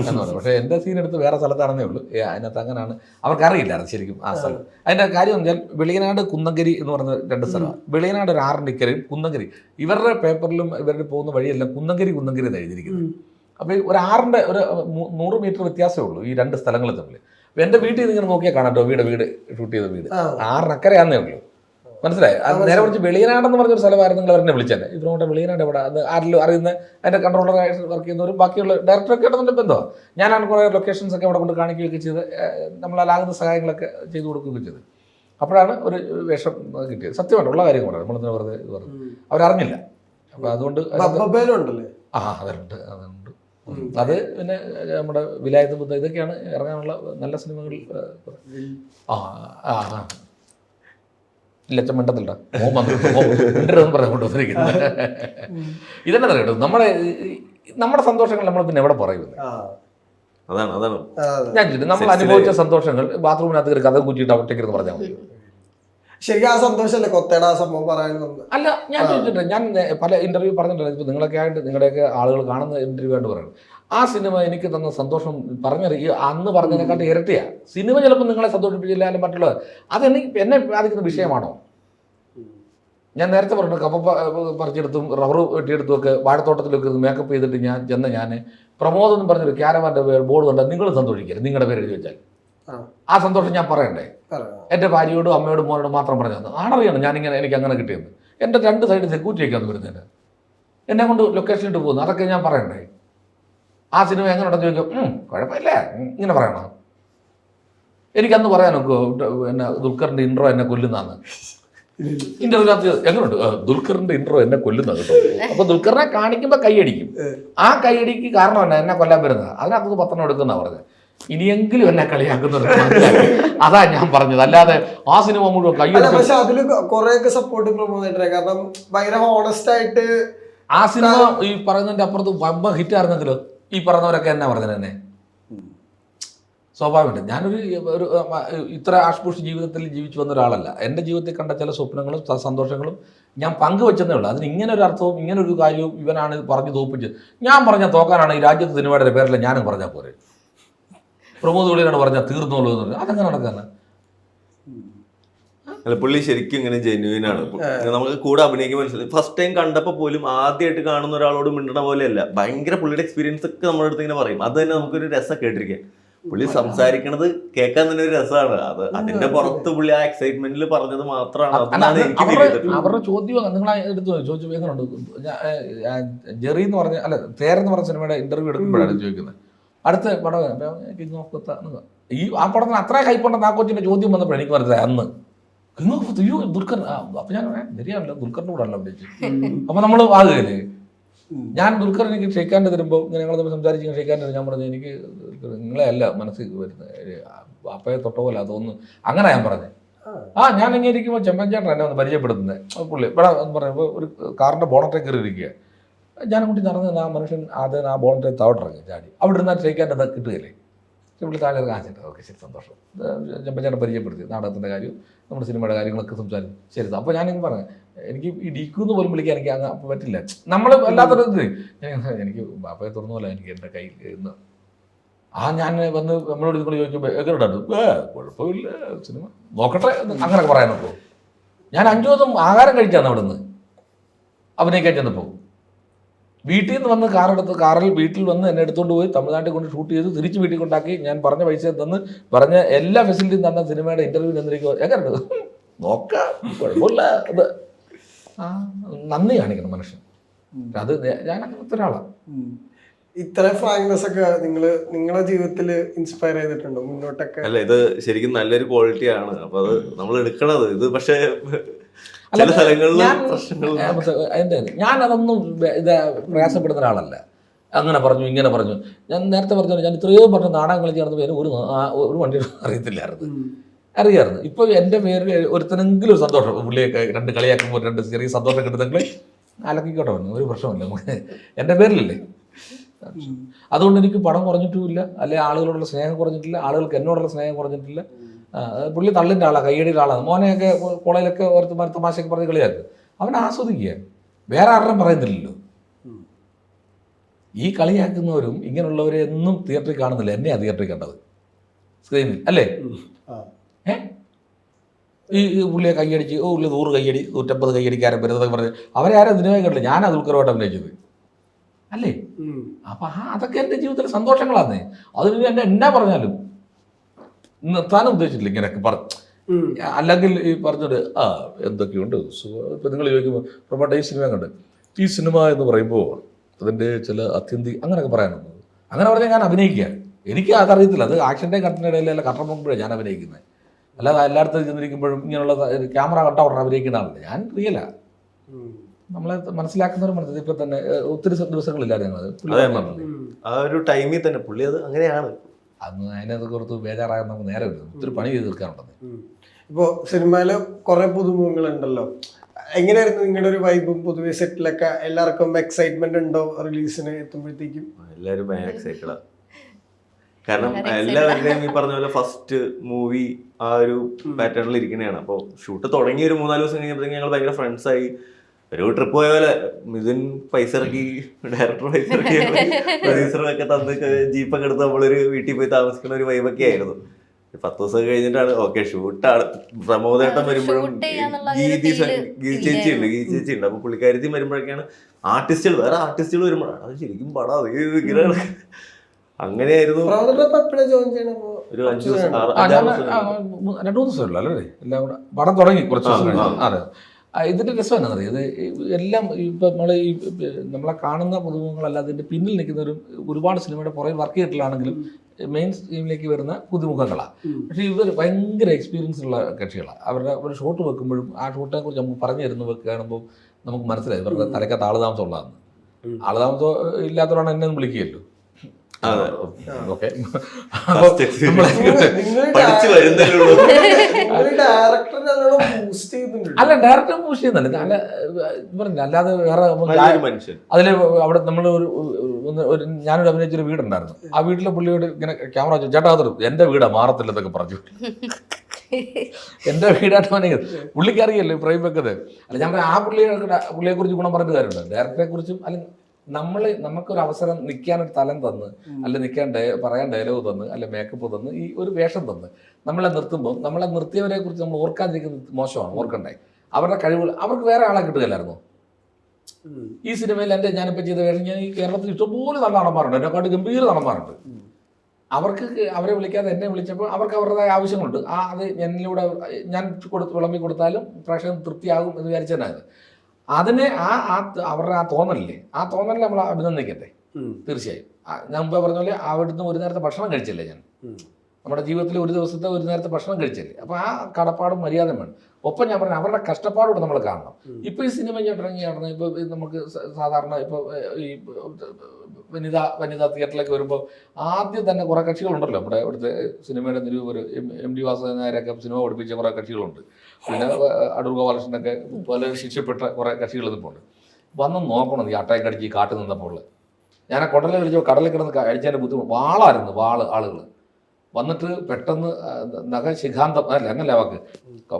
എന്ന് പറഞ്ഞു പക്ഷേ എന്റെ സീൻ എടുത്ത് വേറെ സ്ഥലത്താണെന്നേ ഉള്ളൂ. ഏ, അതിനകത്ത് അങ്ങനെയാണ് അവർക്കറിയില്ലായിരുന്നു ശരിക്കും ആ സ്ഥലം. അതിന്റെ കാര്യം എന്ന് വെച്ചാൽ വെളിയനാട് കുന്നങ്കരി എന്ന് പറഞ്ഞ രണ്ട് സ്ഥലമാണ്. വെളിയനാട് ഒരു ആറിന്റെ ഇക്കരയും കുന്നങ്കരി. ഇവരുടെ പേപ്പറിലും ഇവരുടെ പോകുന്ന വഴിയെല്ലാം കുന്നങ്കരി കുന്നങ്കരി എന്ന് എഴുതിയിരിക്കുന്നത്. അപ്പോൾ ഒരു ആറിന്റെ ഒരു നൂറ് മീറ്റർ വ്യത്യാസമേ ഉള്ളൂ ഈ രണ്ട് സ്ഥലങ്ങൾ തമ്മിൽ. അപ്പോൾ എന്റെ വീട്ടിൽ നിന്ന് ഇങ്ങനെ നോക്കിയാൽ കാണാം കേട്ടോ. വീട് വീട് ഷൂട്ട് ചെയ്ത വീട്. ആറിനക്കരയാന്നേ ഉള്ളൂ. മനസ്സിലായി? അത് നേരെ കുറിച്ച് വെളിയനാടെന്ന് പറഞ്ഞൊരു നിങ്ങൾ അവരെന്നെ വിളിച്ചത്. ഇതിനോട്ട് വെളിയനാട് എവിടെ? അത് ആരിലും അറിയുന്ന കൺട്രോളർ ആയിട്ട് വർക്ക് ചെയ്യുന്നവരും ബാക്കിയുള്ള ഡയറക്ടറൊക്കെ ആയിട്ട് ബന്ധമാണ് ഞാനാണ് കുറേ ലൊക്കേഷൻസ് ഒക്കെ അവിടെ കൊണ്ട് കാണിക്കുകയൊക്കെ ചെയ്ത് നമ്മൾ നമ്മളാകുന്ന സഹായങ്ങളൊക്കെ ചെയ്തു കൊടുക്കുകയൊക്കെ ചെയ്ത്. അപ്പോഴാണ് ഒരു വേഷം കിട്ടിയത്. സത്യമാണ് ഉള്ള കാര്യം പറയാം നമ്മളെന്താ വെറുതെ പറഞ്ഞു. അവരറിഞ്ഞില്ല. അപ്പോൾ അതുകൊണ്ട് ആ അതുണ്ട് അതുണ്ട് അത് പിന്നെ നമ്മുടെ വിലായത്ത് ബുദ്ധ ഇതൊക്കെയാണ് ഇറങ്ങാനുള്ള നല്ല സിനിമകൾ ആ ആ. ആ ലച്ചം മിണ്ടത്തില്ല മോൻ വന്നിട്ടുണ്ട് മോൻ മിണ്ടരുതെന്ന് പറഞ്ഞു കൊണ്ടുവന്നിരിക്കുന്നത് ഇതന്നെ നമ്മുടെ ഈ- നമ്മുടെ സന്തോഷങ്ങൾ നമ്മൾ പിന്നെ എവിടെ പറയുന്നത് അതാണ് അതാണ്. ഞാൻ നമ്മൾ അനുഭവിച്ച സന്തോഷങ്ങൾ ബാത്റൂമിനകത്ത് കയറി കഥ കുറ്റിയിട്ട് ഒറ്റയ്ക്കിരുന്ന് പറഞ്ഞാൽ മതി. ശരിക്കും ആ സന്തോഷല്ലേ കൊത്തയുടെ ആ സംഭവം അല്ല ഞാൻ ചോദിച്ചിട്ടുണ്ട് ഞാൻ പല ഇന്റർവ്യൂ പറഞ്ഞിട്ടുണ്ട്. നിങ്ങളൊക്കെ ആയിട്ട് നിങ്ങളുടെയൊക്കെ ആളുകൾ കാണുന്ന ഇന്റർവ്യൂ ആയിട്ട് പറയുന്നത് ആ സിനിമ എനിക്ക് തന്ന സന്തോഷം പറഞ്ഞത് ഈ അന്ന് പറഞ്ഞതിനെക്കാട്ട് ഇരട്ടിയാ. സിനിമ ചിലപ്പോൾ നിങ്ങളെ സന്തോഷിപ്പിച്ചില്ല അല്ലെങ്കിൽ മറ്റുള്ളത് അതെനിക്ക് എന്നെ ബാധിക്കുന്ന വിഷയമാണോ? ഞാൻ നേരത്തെ പറഞ്ഞു കപ്പ പറിച്ചെടുത്തും റബ്ബർ വെട്ടിയെടുത്തും ഒക്കെ വാഴത്തോട്ടത്തിലൊക്കെ മേക്കപ്പ് ചെയ്തിട്ട് ഞാൻ ചെന്ന ഞാൻ പ്രമോദ് എന്ന് പറഞ്ഞൊരു ക്യാരവാന്റെ ബോർഡ് കണ്ടാൽ നിങ്ങൾ സന്തോഷിക്കരുത് നിങ്ങളുടെ പേര് എഴുതി വെച്ചാൽ. ആ. സന്തോഷം ഞാൻ പറയണ്ടേ? പറയാം എന്റെ ഭാര്യയോടും അമ്മയോടും മോനോടും മാത്രം പറഞ്ഞു തന്നു ആണറിയാണ് ഞാനിങ്ങനെ എനിക്ക് അങ്ങനെ കിട്ടിയത്. എന്റെ രണ്ട് സൈഡ് സെക്യൂരിറ്റി ഒക്കെയാണ് വരുന്നതിന് എന്നെ കൊണ്ട് ലൊക്കേഷനിട്ട് പോകുന്നു അതൊക്കെ ഞാൻ പറയണ്ടേ? ആ സിനിമ എങ്ങനെ ഉണ്ടെന്ന് ചോദിക്കും കുഴപ്പമില്ലേ. ഇങ്ങനെ പറയണം. എനിക്കന്ന് പറയാനൊക്കെ പിന്നെ ദുൽഖറിന്റെ ഇൻട്രോ എന്നെ കൊല്ലുന്നതാണ്. ഇന്റർവ്യൂ എങ്ങനെയുണ്ട് ദുൽഖറിന്റെ ഇന്റർവ്യൂ എന്നെ കൊല്ലുന്നത് കേട്ടോ. അപ്പൊ ദുൽഖറിനെ കാണിക്കുമ്പോ കൈയടിക്കും. ആ കൈയടിക്ക് കാരണം എന്നാ? എന്നെ കൊല്ലാൻ വരുന്നത്. അതിനകത്ത് പത്രം എടുക്കുന്ന പറഞ്ഞത് ഇനിയെങ്കിലും എന്നെ മനസ്സിലാക്കി. അതാ ഞാൻ പറഞ്ഞത്. അല്ലാതെ ആ സിനിമ മുഴുവൻ കൈയടിക്കും പക്ഷെ അതിൽ കുറെയൊക്കെ സപ്പോർട്ട് കാരണം ഭയങ്കര ഹോണസ്റ്റ് ആയിട്ട് ആ സിനിമ ഈ പറയുന്നതിന്റെ അപ്പുറത്ത് വമ്പ ഹിറ്റ് ആയിരുന്നെങ്കിലോ? ഈ പറഞ്ഞവരൊക്കെ എന്നാ പറഞ്ഞത് എന്നെ? സ്വാഭാവികമായിട്ട്. ഞാനൊരു ഒരു ഇത്ര ആഷ്പൂഷ് ജീവിതത്തിൽ ജീവിച്ചു വന്ന ഒരാളല്ല. എന്റെ ജീവിതത്തിൽ കണ്ട ചില സ്വപ്നങ്ങളും സന്തോഷങ്ങളും ഞാൻ പങ്കുവെച്ചതേ ഉള്ളൂ. അതിന് ഇങ്ങനെ ഒരു അർത്ഥവും ഇങ്ങനെ ഒരു കാര്യവും ഇവനാണ് പറഞ്ഞു തോപ്പിച്ചത് ഞാൻ പറഞ്ഞ തോക്കാനാണ് ഈ രാജ്യത്ത് സിനിമയുടെ പേരിൽ ഞാനും പറഞ്ഞാൽ പോരെ. പ്രമോദ് വിളിയാണ് പറഞ്ഞാൽ തീർന്നോളൂ എന്ന് പറഞ്ഞു. അതങ്ങനെ നടക്കാനാണ് അല്ല പുള്ളി ശരിക്കും ഇങ്ങനെ ജെന്യൂൻ ആണ്. നമുക്ക് കൂടെ അഭിനയിക്കാൻ മനസ്സിലായി. ഫസ്റ്റ് ടൈം കണ്ടപ്പോൾ പോലും ആദ്യമായിട്ട് കാണുന്ന ഒരാളോട് മിണ്ടണ പോലെയല്ല. ഭയങ്കര പുള്ളിയുടെ എക്സ്പീരിയൻസ് ഒക്കെ നമ്മുടെ അടുത്ത് ഇങ്ങനെ പറയും. അത് തന്നെ നമുക്കൊരു രസം കേട്ടിരിക്കാൻ. പുള്ളി സംസാരിക്കണത് കേൾക്കാൻ തന്നെ ഒരു രസമാണ്. അത് അതിന്റെ പുറത്ത് പുള്ളി ആ എക്സൈറ്റ്മെന്റിൽ പറഞ്ഞത് മാത്രമാണ്. അവരുടെ ചോദ്യം നിങ്ങൾ എടുത്തു ചോദിച്ചു ആ, ജെറി എന്ന് പറഞ്ഞ അല്ല തേരെന്ന് പറഞ്ഞ സിനിമയുടെ ഇന്റർവ്യൂ എടുക്കുമ്പോഴാണ് ചോദിക്കുന്നത്. അടുത്ത പടം കിങ് ഓഫ് കൊത്ത ഈ ആ പടത്തിന് അത്ര കൈപ്പുണ്ടെന്ന് ആ കൊച്ചിന്റെ ചോദ്യം വന്നപ്പോൾ എനിക്ക് മനസ്സിലായി അന്ന്. കിങ് ഓഫ് കൊത്ത അയ്യോ ദുൽഖർ അപ്പൊ ഞാൻ ഏ, ജെറിയാണല്ലോ ദുൽഖറിന്റെ കൂടെ അല്ല അപ്പൊ നമ്മൾ ആകുകയല്ലേ ഞാൻ ദുൽഖർ എനിക്ക് ക്ഷയിക്കാണ്ട് തരുമ്പോൾ ഞങ്ങൾ തമ്മിൽ സംസാരിച്ച് ക്ഷയിക്കാണ്ട് ഞാൻ പറഞ്ഞു എനിക്ക് നിങ്ങളെ അല്ല മനസ്സിൽ വരുന്നത് അപ്പയെ തൊട്ട പോലെ അതൊന്നും അങ്ങനെ ഞാൻ പറഞ്ഞത് ആ ഞാൻ ഇങ്ങനെ ഇരിക്കുമ്പോൾ ചെമ്പൻചേട്ടൻ എന്നെ ഒന്ന് പരിചയപ്പെടുത്തുന്നത് പുള്ളി ഇവിടെ എന്ന് പറയുമ്പോൾ ഒരു കാറിന്റെ ബോണറ്റേ കയറി ഇരിക്കുക ഞാൻ അങ്ങോട്ട് നടന്ന് ആ മനുഷ്യൻ അത് ആ ബോണറ്റേ താവട്ടിറങ്ങി ചാടി. അവിടെ ഇരുന്നാൽ ഷെയ്ക്കാന്റെ അത് കിട്ടുകയില്ലേ? പുള്ളി താഴെ കാണിച്ചിട്ട് ഓക്കെ ശരി സന്തോഷം. ചെമ്പൻചേട്ടൻ പരിചയപ്പെടുത്തി നാടകത്തിന്റെ കാര്യവും നമ്മുടെ സിനിമയുടെ കാര്യങ്ങളൊക്കെ സംസാരിച്ചു. ശരി അപ്പോൾ ഞാനിങ്ങനെ പറഞ്ഞു എനിക്ക് ഈ പോലും വിളിക്കാൻ എനിക്ക് അങ്ങ് അപ്പം പറ്റില്ല. നമ്മൾ വല്ലാത്തൊരു എനിക്ക് ബാപ്പയെ തുറന്നു പോലെ എനിക്ക് എന്റെ കയ്യിൽ ഇന്ന് ആ ഞാൻ വന്ന് നമ്മളോട് ഇതുകൊണ്ട് ചോദിക്കുമ്പോൾ ഏ കുഴപ്പമില്ല സിനിമ. നോക്കട്ടെ അങ്ങനെ പറയാൻ പോകും ഞാൻ അഞ്ചു ദിവസം ആഹാരം കഴിച്ചാണ് അവിടെ നിന്ന് അഭിനയിക്കാൻ ചെന്നപ്പോൾ വീട്ടിൽ നിന്ന് വന്ന് കാറെടുത്ത് കാറിൽ വീട്ടിൽ വന്ന് എന്നെ എടുത്തുകൊണ്ട് പോയി തമിഴ്നാട്ടിൽ കൊണ്ട് ഷൂട്ട് ചെയ്ത് തിരിച്ച് വീട്ടിൽ കൊണ്ടാക്കി ഞാൻ പറഞ്ഞ പൈസ തന്ന് പറഞ്ഞ എല്ലാ ഫെസിലിറ്റിയും തന്ന സിനിമയുടെ ഇന്റർവ്യൂ ചെന്നിരിക്കുമോ എങ്ങനെയുണ്ട്? നോക്കാം കുഴപ്പമില്ല അത് ആ നന്ദി കാണിക്കണം മനുഷ്യൻ. അത് ഞാൻ അങ്ങനത്തെ ഒരാളാണ് ഇത്ര ഫ്രാങ്ക്നെസ് ഒക്കെ നിങ്ങൾ നിങ്ങളുടെ ജീവിതത്തിൽ ഇൻസ്പയർ ചെയ്തിട്ടുണ്ടോ? മുന്നോട്ടൊക്കെ? അല്ല ഇത് ശരിക്കും നല്ലൊരു ക്വാളിറ്റി ആണ്. അപ്പൊ അത് നമ്മൾ എടുക്കണത്. ഇത് പക്ഷേ ചില സ്ഥലങ്ങളിൽ ഞാൻ അതൊന്നും ഇത് പ്രയാസപ്പെടുന്ന ഒരാളല്ല അങ്ങനെ പറഞ്ഞു ഇങ്ങനെ പറഞ്ഞു. ഞാൻ നേരത്തെ പറഞ്ഞു ഞാൻ ഇത്രയോ പറഞ്ഞ നാടകം കളിച്ച് നടന്ന പേര് ഒരു ഒരു വണ്ടി അറിയത്തില്ലായിരുന്നു. അറിയായിരുന്നു. ഇപ്പൊ എന്റെ പേരിൽ ഒരുത്തനെങ്കിലും സന്തോഷം. പുള്ളിയെ രണ്ട് കളിയാക്കുമ്പോൾ രണ്ട് ചെറിയ സന്തോഷം കിട്ടുന്നെങ്കിൽ അലക്കിക്കോട്ടെ വന്നു ഒരു പ്രശ്നമില്ല നമുക്ക് എന്റെ പേരിലല്ലേ? അതുകൊണ്ട് എനിക്ക് പണം കുറഞ്ഞിട്ടുമില്ല. അല്ലെ ആളുകളോടുള്ള സ്നേഹം കുറഞ്ഞിട്ടില്ല. ആളുകൾക്ക് എന്നോടുള്ള സ്നേഹം കുറഞ്ഞിട്ടില്ല. പുള്ളി തള്ളിന്റെ ആളാണ് കയ്യടിയുടെ ആളാണ്. മോനെയൊക്കെ കോളേജിലൊക്കെ ഓരോരുത്തമാർ തമാശയൊക്കെ പറഞ്ഞ് കളിയാക്ക്. അവൻ ആസ്വദിക്കുക വേറെ ആരുടെ പറയുന്നില്ലല്ലോ. ഈ കളിയാക്കുന്നവരും ഇങ്ങനെയുള്ളവരെ എന്നും തിയേറ്ററിൽ കാണുന്നില്ല. എന്നെയാണ് തിയേറ്ററിൽ കണ്ടത്? സ്ക്രീനിൽ. അല്ലേ? ഏ? ഈ പുള്ളിയെ കൈയടിച്ച് ഓ പുള്ളി നൂറ് കൈയടി നൂറ്റമ്പത് കൈയടിക്കാരൻ വരുന്നതൊക്കെ പറഞ്ഞ് അവരെ ആരും സിനിമയിൽ കണ്ടില്ല. ഞാനാ ദുൽഖറുമായിട്ട് അഭിനയിച്ചത്. അല്ലേ? അപ്പൊ ആ അതൊക്കെ എന്റെ ജീവിതത്തിൽ സന്തോഷങ്ങളാന്ന്. അതിന് എന്നെ എന്നാ പറഞ്ഞാലും? നിർത്താനും ഉദ്ദേശിച്ചില്ല ഇങ്ങനെയൊക്കെ പറഞ്ഞു അല്ലെങ്കിൽ ഈ പറഞ്ഞത് ആ എന്തൊക്കെയുണ്ട്? ഇപ്പം നിങ്ങൾ ചോദിക്കുമ്പോൾ പ്രൊമോട്ട് ഈ സിനിമ കണ്ട്. ഈ സിനിമ എന്ന് പറയുമ്പോൾ അതിന്റെ ചില അത്യന്തി അങ്ങനെയൊക്കെ പറയാനുള്ളത് അങ്ങനെ പറഞ്ഞാൽ ഞാൻ അഭിനയിക്കുക എനിക്ക് അതറിയത്തില്ല. അത് ആക്ഷന്റെ കട്ടിന്റെ ഇടയിലല്ല കട്ടം പോകുമ്പോഴേ ഞാൻ അഭിനയിക്കുന്നത്. അല്ലാതെ എല്ലായിടത്തും ചെന്നിരിക്കുമ്പോഴും ഇങ്ങനെയുള്ള ക്യാമറ കട്ട ഉടനെ അഭിനയിക്കുന്ന ഞാൻ റിയലാ നമ്മളെ മനസ്സിലാക്കുന്നവർ മനസ്സിലാക്കി ഇപ്പൊ തന്നെ ഒത്തിരി പറഞ്ഞത് ആ ഒരു ടൈമിൽ തന്നെ. പുള്ളി അത് അങ്ങനെയാണ്. അന്ന് അതിനെ കുറച്ച് ബേജാറാകാൻ നമുക്ക് നേരമില്ല. ഒത്തിരി പണി ചെയ്ത് തീർക്കാനുണ്ടെന്ന്. ഇപ്പോ സിനിമയിൽ കുറെ പുതുമുഖങ്ങളുണ്ടല്ലോ. എങ്ങനെയായിരുന്നു നിങ്ങളുടെ ഒരു വൈബും പൊതുവെ സെറ്റിലൊക്കെ എല്ലാവർക്കും എക്സൈറ്റ്മെന്റ് ഉണ്ടോ റിലീസിന് എത്തുമ്പോഴത്തേക്കും? എല്ലാവരും ഭയങ്കര എക്സൈറ്റഡ് കാരണം എല്ലാവരുടെയും ഈ പറഞ്ഞ പോലെ ഫസ്റ്റ് മൂവി ആ ഒരു പാറ്റേണിൽ ഇരിക്കുന്നതാണ് അപ്പോൾ ഷൂട്ട് തുടങ്ങി ഒരു മൂന്നാൽ ദിവസം കഴിഞ്ഞപ്പോഴത്തേക്കും ഞങ്ങൾ ഭയങ്കര ഫ്രണ്ട്സായി ആയി. ഒരു ട്രിപ്പ് പോയ പോലെ. മിഥുൻ പൈസ ഇറക്കി ഡയറക്ടർ പൈസ ഇറക്കി പ്രൊഡ്യൂസറൊക്കെ തന്ന് ജീപ്പൊക്കെ എടുത്ത് നമ്മളൊരു വീട്ടിൽ പോയി താമസിക്കുന്ന ഒരു വൈബൊക്കെ ആയിരുന്നു. പത്ത് ദിവസം കഴിഞ്ഞിട്ടാണ് ഓക്കെ ഷൂട്ടാണ് പ്രമോദേട്ടം വരുമ്പോഴും ഗീതി ചേച്ചി ഉണ്ട് ഗീതി ചേച്ചി ഉണ്ട്. അപ്പൊ പുള്ളിക്കാരത്തി വരുമ്പോഴൊക്കെയാണ് ആർട്ടിസ്റ്റുകൾ വേറെ ആർട്ടിസ്റ്റുകൾ വരുമ്പോഴാണ് അത് ശരിക്കും പടാ. ഇങ്ങനെ അങ്ങനെയായിരുന്നു. ഒരു അഞ്ചു ദിവസം ആറ് ആ, അഞ്ചാറ് ദിവസം കഴിഞ്ഞു. രണ്ട് മൂന്ന് ദിവസമേ അല്ലേ? എല്ലാം കൂടെ പടം തുടങ്ങി കുറച്ച് ദിവസം അതെ. ആ, ഇതിന്റെ രസം എന്നാ അറിയാം? ഇത് എല്ലാം ഇപ്പൊ നമ്മളെ ഈ നമ്മളെ കാണുന്ന പുതുമുഖങ്ങളല്ല അതിന്റെ പിന്നിൽ നിൽക്കുന്ന ഒരു ഒരുപാട് സിനിമയുടെ പുറകെ വർക്ക് ചെയ്തിട്ടില്ലാണെങ്കിലും മെയിൻ സ്ട്രീമിലേക്ക് വരുന്ന പുതുമുഖങ്ങളാണ് പക്ഷേ ഇവർ ഭയങ്കര എക്സ്പീരിയൻസ് ഉള്ള കക്ഷികളാണ് അവരുടെ ഒരു ഷോട്ട് വെക്കുമ്പോഴും ആ ഷോട്ടിനെ കുറിച്ച് നമുക്ക് പറഞ്ഞു തരുന്ന വെക്ക് കാണുമ്പോൾ നമുക്ക് മനസ്സിലായി. ഇവരുടെ തലക്കകത്ത് ആളുതാമസം ഉള്ളതാണ് ആളുതാമസം ഇല്ലാത്തവരാണ് എന്നെ ഒന്ന് വിളിക്കുകയല്ലോ. ഓക്കെ. ഉള്ളൂ. ഡയറക്ടർ ബൂസ്റ്റ് അല്ല ചെയ്യുന്നല്ല അല്ല പറഞ്ഞില്ല. അല്ലാതെ വേറെ അതിൽ അവിടെ നമ്മൾ ഒരു ഒരു ഞാനൊരു അഭിനയിച്ചൊരു വീടുണ്ടായിരുന്നു. ആ വീട്ടിലെ പുള്ളിയോട് ഇങ്ങനെ ക്യാമറ വെച്ചു ചേട്ടാ അതൊരു എന്റെ വീടാ മാറത്തില്ലെന്നൊക്കെ പറഞ്ഞു. എന്റെ വീടായിട്ട് അവനെ പുള്ളിക്ക് അറിയല്ലോ ഫ്രെയിം അല്ല ഞാൻ ആ പുള്ളിയെ പുള്ളിയെ കുറിച്ച് ഗുണം പറഞ്ഞിട്ട് കാര്യമുണ്ട്. ഡയറക്ടറെ കുറിച്ചും അല്ല നമ്മൾ നമുക്കൊരു അവസരം നിൽക്കാൻ ഒരു തലം തന്ന് അല്ലെ നിൽക്കാൻ ഡയ പറയാൻ ഡയലോഗ് തന്ന് അല്ലെ മേക്കപ്പ് തന്ന് ഈ ഒരു വേഷം തന്ന് നമ്മളെ നിർത്തുമ്പോൾ നമ്മളെ നിർത്തിയവരെ കുറിച്ച് നമ്മൾ ഓർക്കാതിരിക്കുന്ന മോശമാണ് ഓർക്കണ്ടേ? അവരുടെ കഴിവുകൾ അവർക്ക് വേറെ ആളെ കിട്ടുകയില്ലായിരുന്നു? ഈ സിനിമയിൽ എന്റെ ഞാനിപ്പോൾ ചെയ്ത വേഷം ഞാൻ ഈ കേരളത്തിൽ ഇഷ്ടംപോലെ നല്ല നടന്മാരുണ്ട് എന്നെക്കാട്ട് ഗംഭീര നടന്മാരുണ്ട്. അവർക്ക് അവരെ വിളിക്കാതെ എന്നെ വിളിച്ചപ്പോൾ അവർക്ക് അവരുടേതായ ആവശ്യങ്ങളുണ്ട്. ആ അത് എന്നിലൂടെ ഞാൻ കൊടുത്ത് വിളമ്പി കൊടുത്താലും പ്രേക്ഷകൻ തൃപ്തിയാകും എന്ന് വിചാരിച്ചതാണ് അതിനെ ആ ആ അവരുടെ ആ തോന്നലില്ലേ? ആ തോന്നലിൽ നമ്മൾ അഭിനന്ദിക്കട്ടെ. തീർച്ചയായും. ഞാൻ മുമ്പേ പറഞ്ഞ പോലെ അവിടുന്ന് ഒരു നേരത്തെ ഭക്ഷണം കഴിച്ചില്ലേ ഞാൻ? നമ്മുടെ ജീവിതത്തിൽ ഒരു ദിവസത്തെ ഒരു നേരത്തെ ഭക്ഷണം കഴിച്ചില്ലേ? അപ്പോൾ ആ കടപ്പാടും മര്യാദയും വേണം. ഒപ്പം ഞാൻ പറഞ്ഞു അവരുടെ കഷ്ടപ്പാടുകൂടെ നമ്മൾ കാണണം. ഇപ്പോൾ ഈ സിനിമ ഞാൻ ഇറങ്ങി നടന്ന് ഇപ്പോൾ നമുക്ക് സാധാരണ ഇപ്പോൾ ഈ വനിത വനിതാ തിയേറ്ററിലേക്ക് വരുമ്പോൾ ആദ്യം തന്നെ കുറേ കക്ഷികളുണ്ടല്ലോ നമ്മുടെ ഇവിടുത്തെ സിനിമയുടെ നിരൂപർ എം ഡി വാസുദേവൻ നായരൊക്കെ സിനിമ പഠിപ്പിച്ച കുറേ കക്ഷികളുണ്ട്. പിന്നെ അടൂർ ഗോപാലകൃഷ്ണനൊക്കെ പല ശിക്ഷപ്പെട്ട കുറേ കക്ഷികൾ നിൽപ്പുണ്ട് വന്ന് നോക്കണം ഈ അട്ടയൊക്കെ അടിച്ച് ഈ കാട്ടിൽ നിന്നപ്പോൾ ഞാൻ ആ കുടലിൽ കളിച്ചപ്പോൾ കടലിൽ കിടന്ന് കഴിച്ചതിന്റെ ബുദ്ധിമുട്ട്. വാളായിരുന്നു വാൾ ആളുകൾ വന്നിട്ട് പെട്ടെന്ന് നഖ ശിഖാന്തം അല്ല അങ്ങനല്ല വാക്ക്.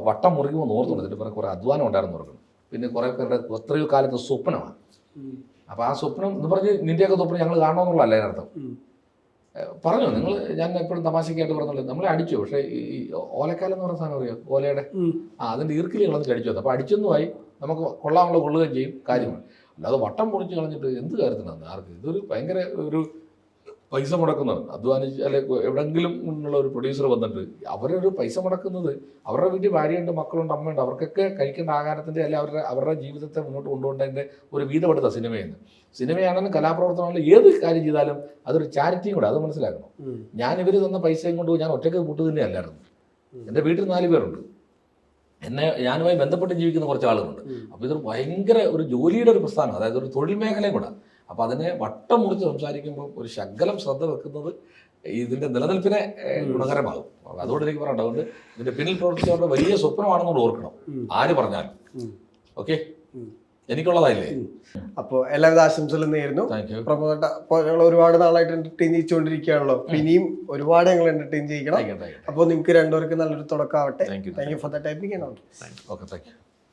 വട്ടം മുറിക്കുമ്പോൾ ഓർത്തുണ്ട് ഇതിന്റെ കുറേ അധ്വാനം ഉണ്ടായിരുന്നു നോക്കണം പിന്നെ കുറേ പേരുടെ എത്രയോ കാലത്ത് സ്വപ്നമാണ്. അപ്പോൾ ആ സ്വപ്നം എന്ന് പറഞ്ഞ് നിന്റെയൊക്കെ സ്വപ്നം ഞങ്ങൾ കാണണമെന്നുള്ളതല്ല അതിനർത്ഥം. പറഞ്ഞു നിങ്ങൾ ഞാൻ എപ്പോഴും തമാശക്കായിട്ട് പറഞ്ഞല്ലോ നമ്മളെ അടിച്ചു പക്ഷേ ഈ ഓലക്കാലം എന്ന് പറഞ്ഞ സാധനം അറിയോ? ഓലയുടെ? ആ അതിന്റെ ഈർക്കിലി കളഞ്ഞിട്ട് അടിച്ചു അപ്പോൾ അടിച്ചൊന്നുമായി നമുക്ക് കൊള്ളാമുള്ള കൊള്ളുകയും ചെയ്യും കാര്യമാണ് അല്ലാതെ വട്ടം പൊളിച്ച് കളഞ്ഞിട്ട് എന്ത് കാര്യത്തിനാണ് ആർക്ക്? ഇതൊരു ഭയങ്കര ഒരു പൈസ മുടക്കുന്നതാണ് അധ്വാനിച്ച് അല്ലെ എവിടെങ്കിലും ഉള്ള ഒരു പ്രൊഡ്യൂസർ വന്നിട്ട് അവരൊരു പൈസ മുടക്കുന്നത്. അവരുടെ വീട്ടിൽ ഭാര്യയുണ്ട് മക്കളുണ്ട് അമ്മയുണ്ട്. അവർക്കൊക്കെ കഴിക്കേണ്ട ആഹാരത്തിന്റെ അല്ലെ അവരുടെ അവരുടെ ജീവിതത്തെ മുന്നോട്ട് കൊണ്ടുപോകേണ്ടതിന്റെ ഒരു വീതമെടുത്ത സിനിമയെന്ന് സിനിമയാണെങ്കിലും കലാപ്രവർത്തനമാണെങ്കിലും ഏത് കാര്യം ചെയ്താലും അതൊരു ചാരിറ്റിയും കൂടെ അത് മനസ്സിലാക്കണം. ഞാൻ ഇവർ തന്ന പൈസയും കൊണ്ട് ഞാൻ ഒറ്റയ്ക്ക് കൂട്ടു തന്നെ അല്ലായിരുന്നു എന്റെ വീട്ടിൽ നാല് പേരുണ്ട്. എന്നെ ഞാനുമായി ബന്ധപ്പെട്ട് ജീവിക്കുന്ന കുറച്ച് ആളുകളുണ്ട്. അപ്പോൾ ഇതൊരു ഭയങ്കര ഒരു ജോലിയുടെ ഒരു പ്രസ്ഥാനം അതായത് ഒരു തൊഴിൽ മേഖലയും കൂടെ. അപ്പോൾ അതിനെ വട്ടം മുറിച്ച് സംസാരിക്കുമ്പോൾ ഒരു ശകലം ശ്രദ്ധ വെക്കുന്നത് ഇതിന്റെ നിലനിൽപ്പിനെ ഗുണകരമാകും. അതുകൊണ്ട് എനിക്ക് പറയണ്ട അതുകൊണ്ട് ഇതിന്റെ പിന്നിൽ പ്രവർത്തിച്ചവരുടെ വലിയ സ്വപ്നമാണെന്നുകൂടെ ഓർക്കണം. ആര് പറഞ്ഞാലും. ഓക്കെ? എനിക്കുള്ളതായില്ലേ അപ്പോൾ എല്ലാവിധ ആശംസകളും നേരുന്നു. യു അപ്പോൾ ഞങ്ങൾ ഒരുപാട് നാളായിട്ട് എന്റർടൈൻ ചെയ്തുകൊണ്ടിരിക്കുകയാണല്ലോ. അപ്പൊ ഇനിയും ഒരുപാട് ഞങ്ങൾ എന്റർടൈൻ ചെയ്യിക്കണം. അപ്പോൾ നിങ്ങൾക്ക് രണ്ടുപേർക്ക് നല്ലൊരു തുടക്കമാവട്ടെ. Thank you for the typing okay thank you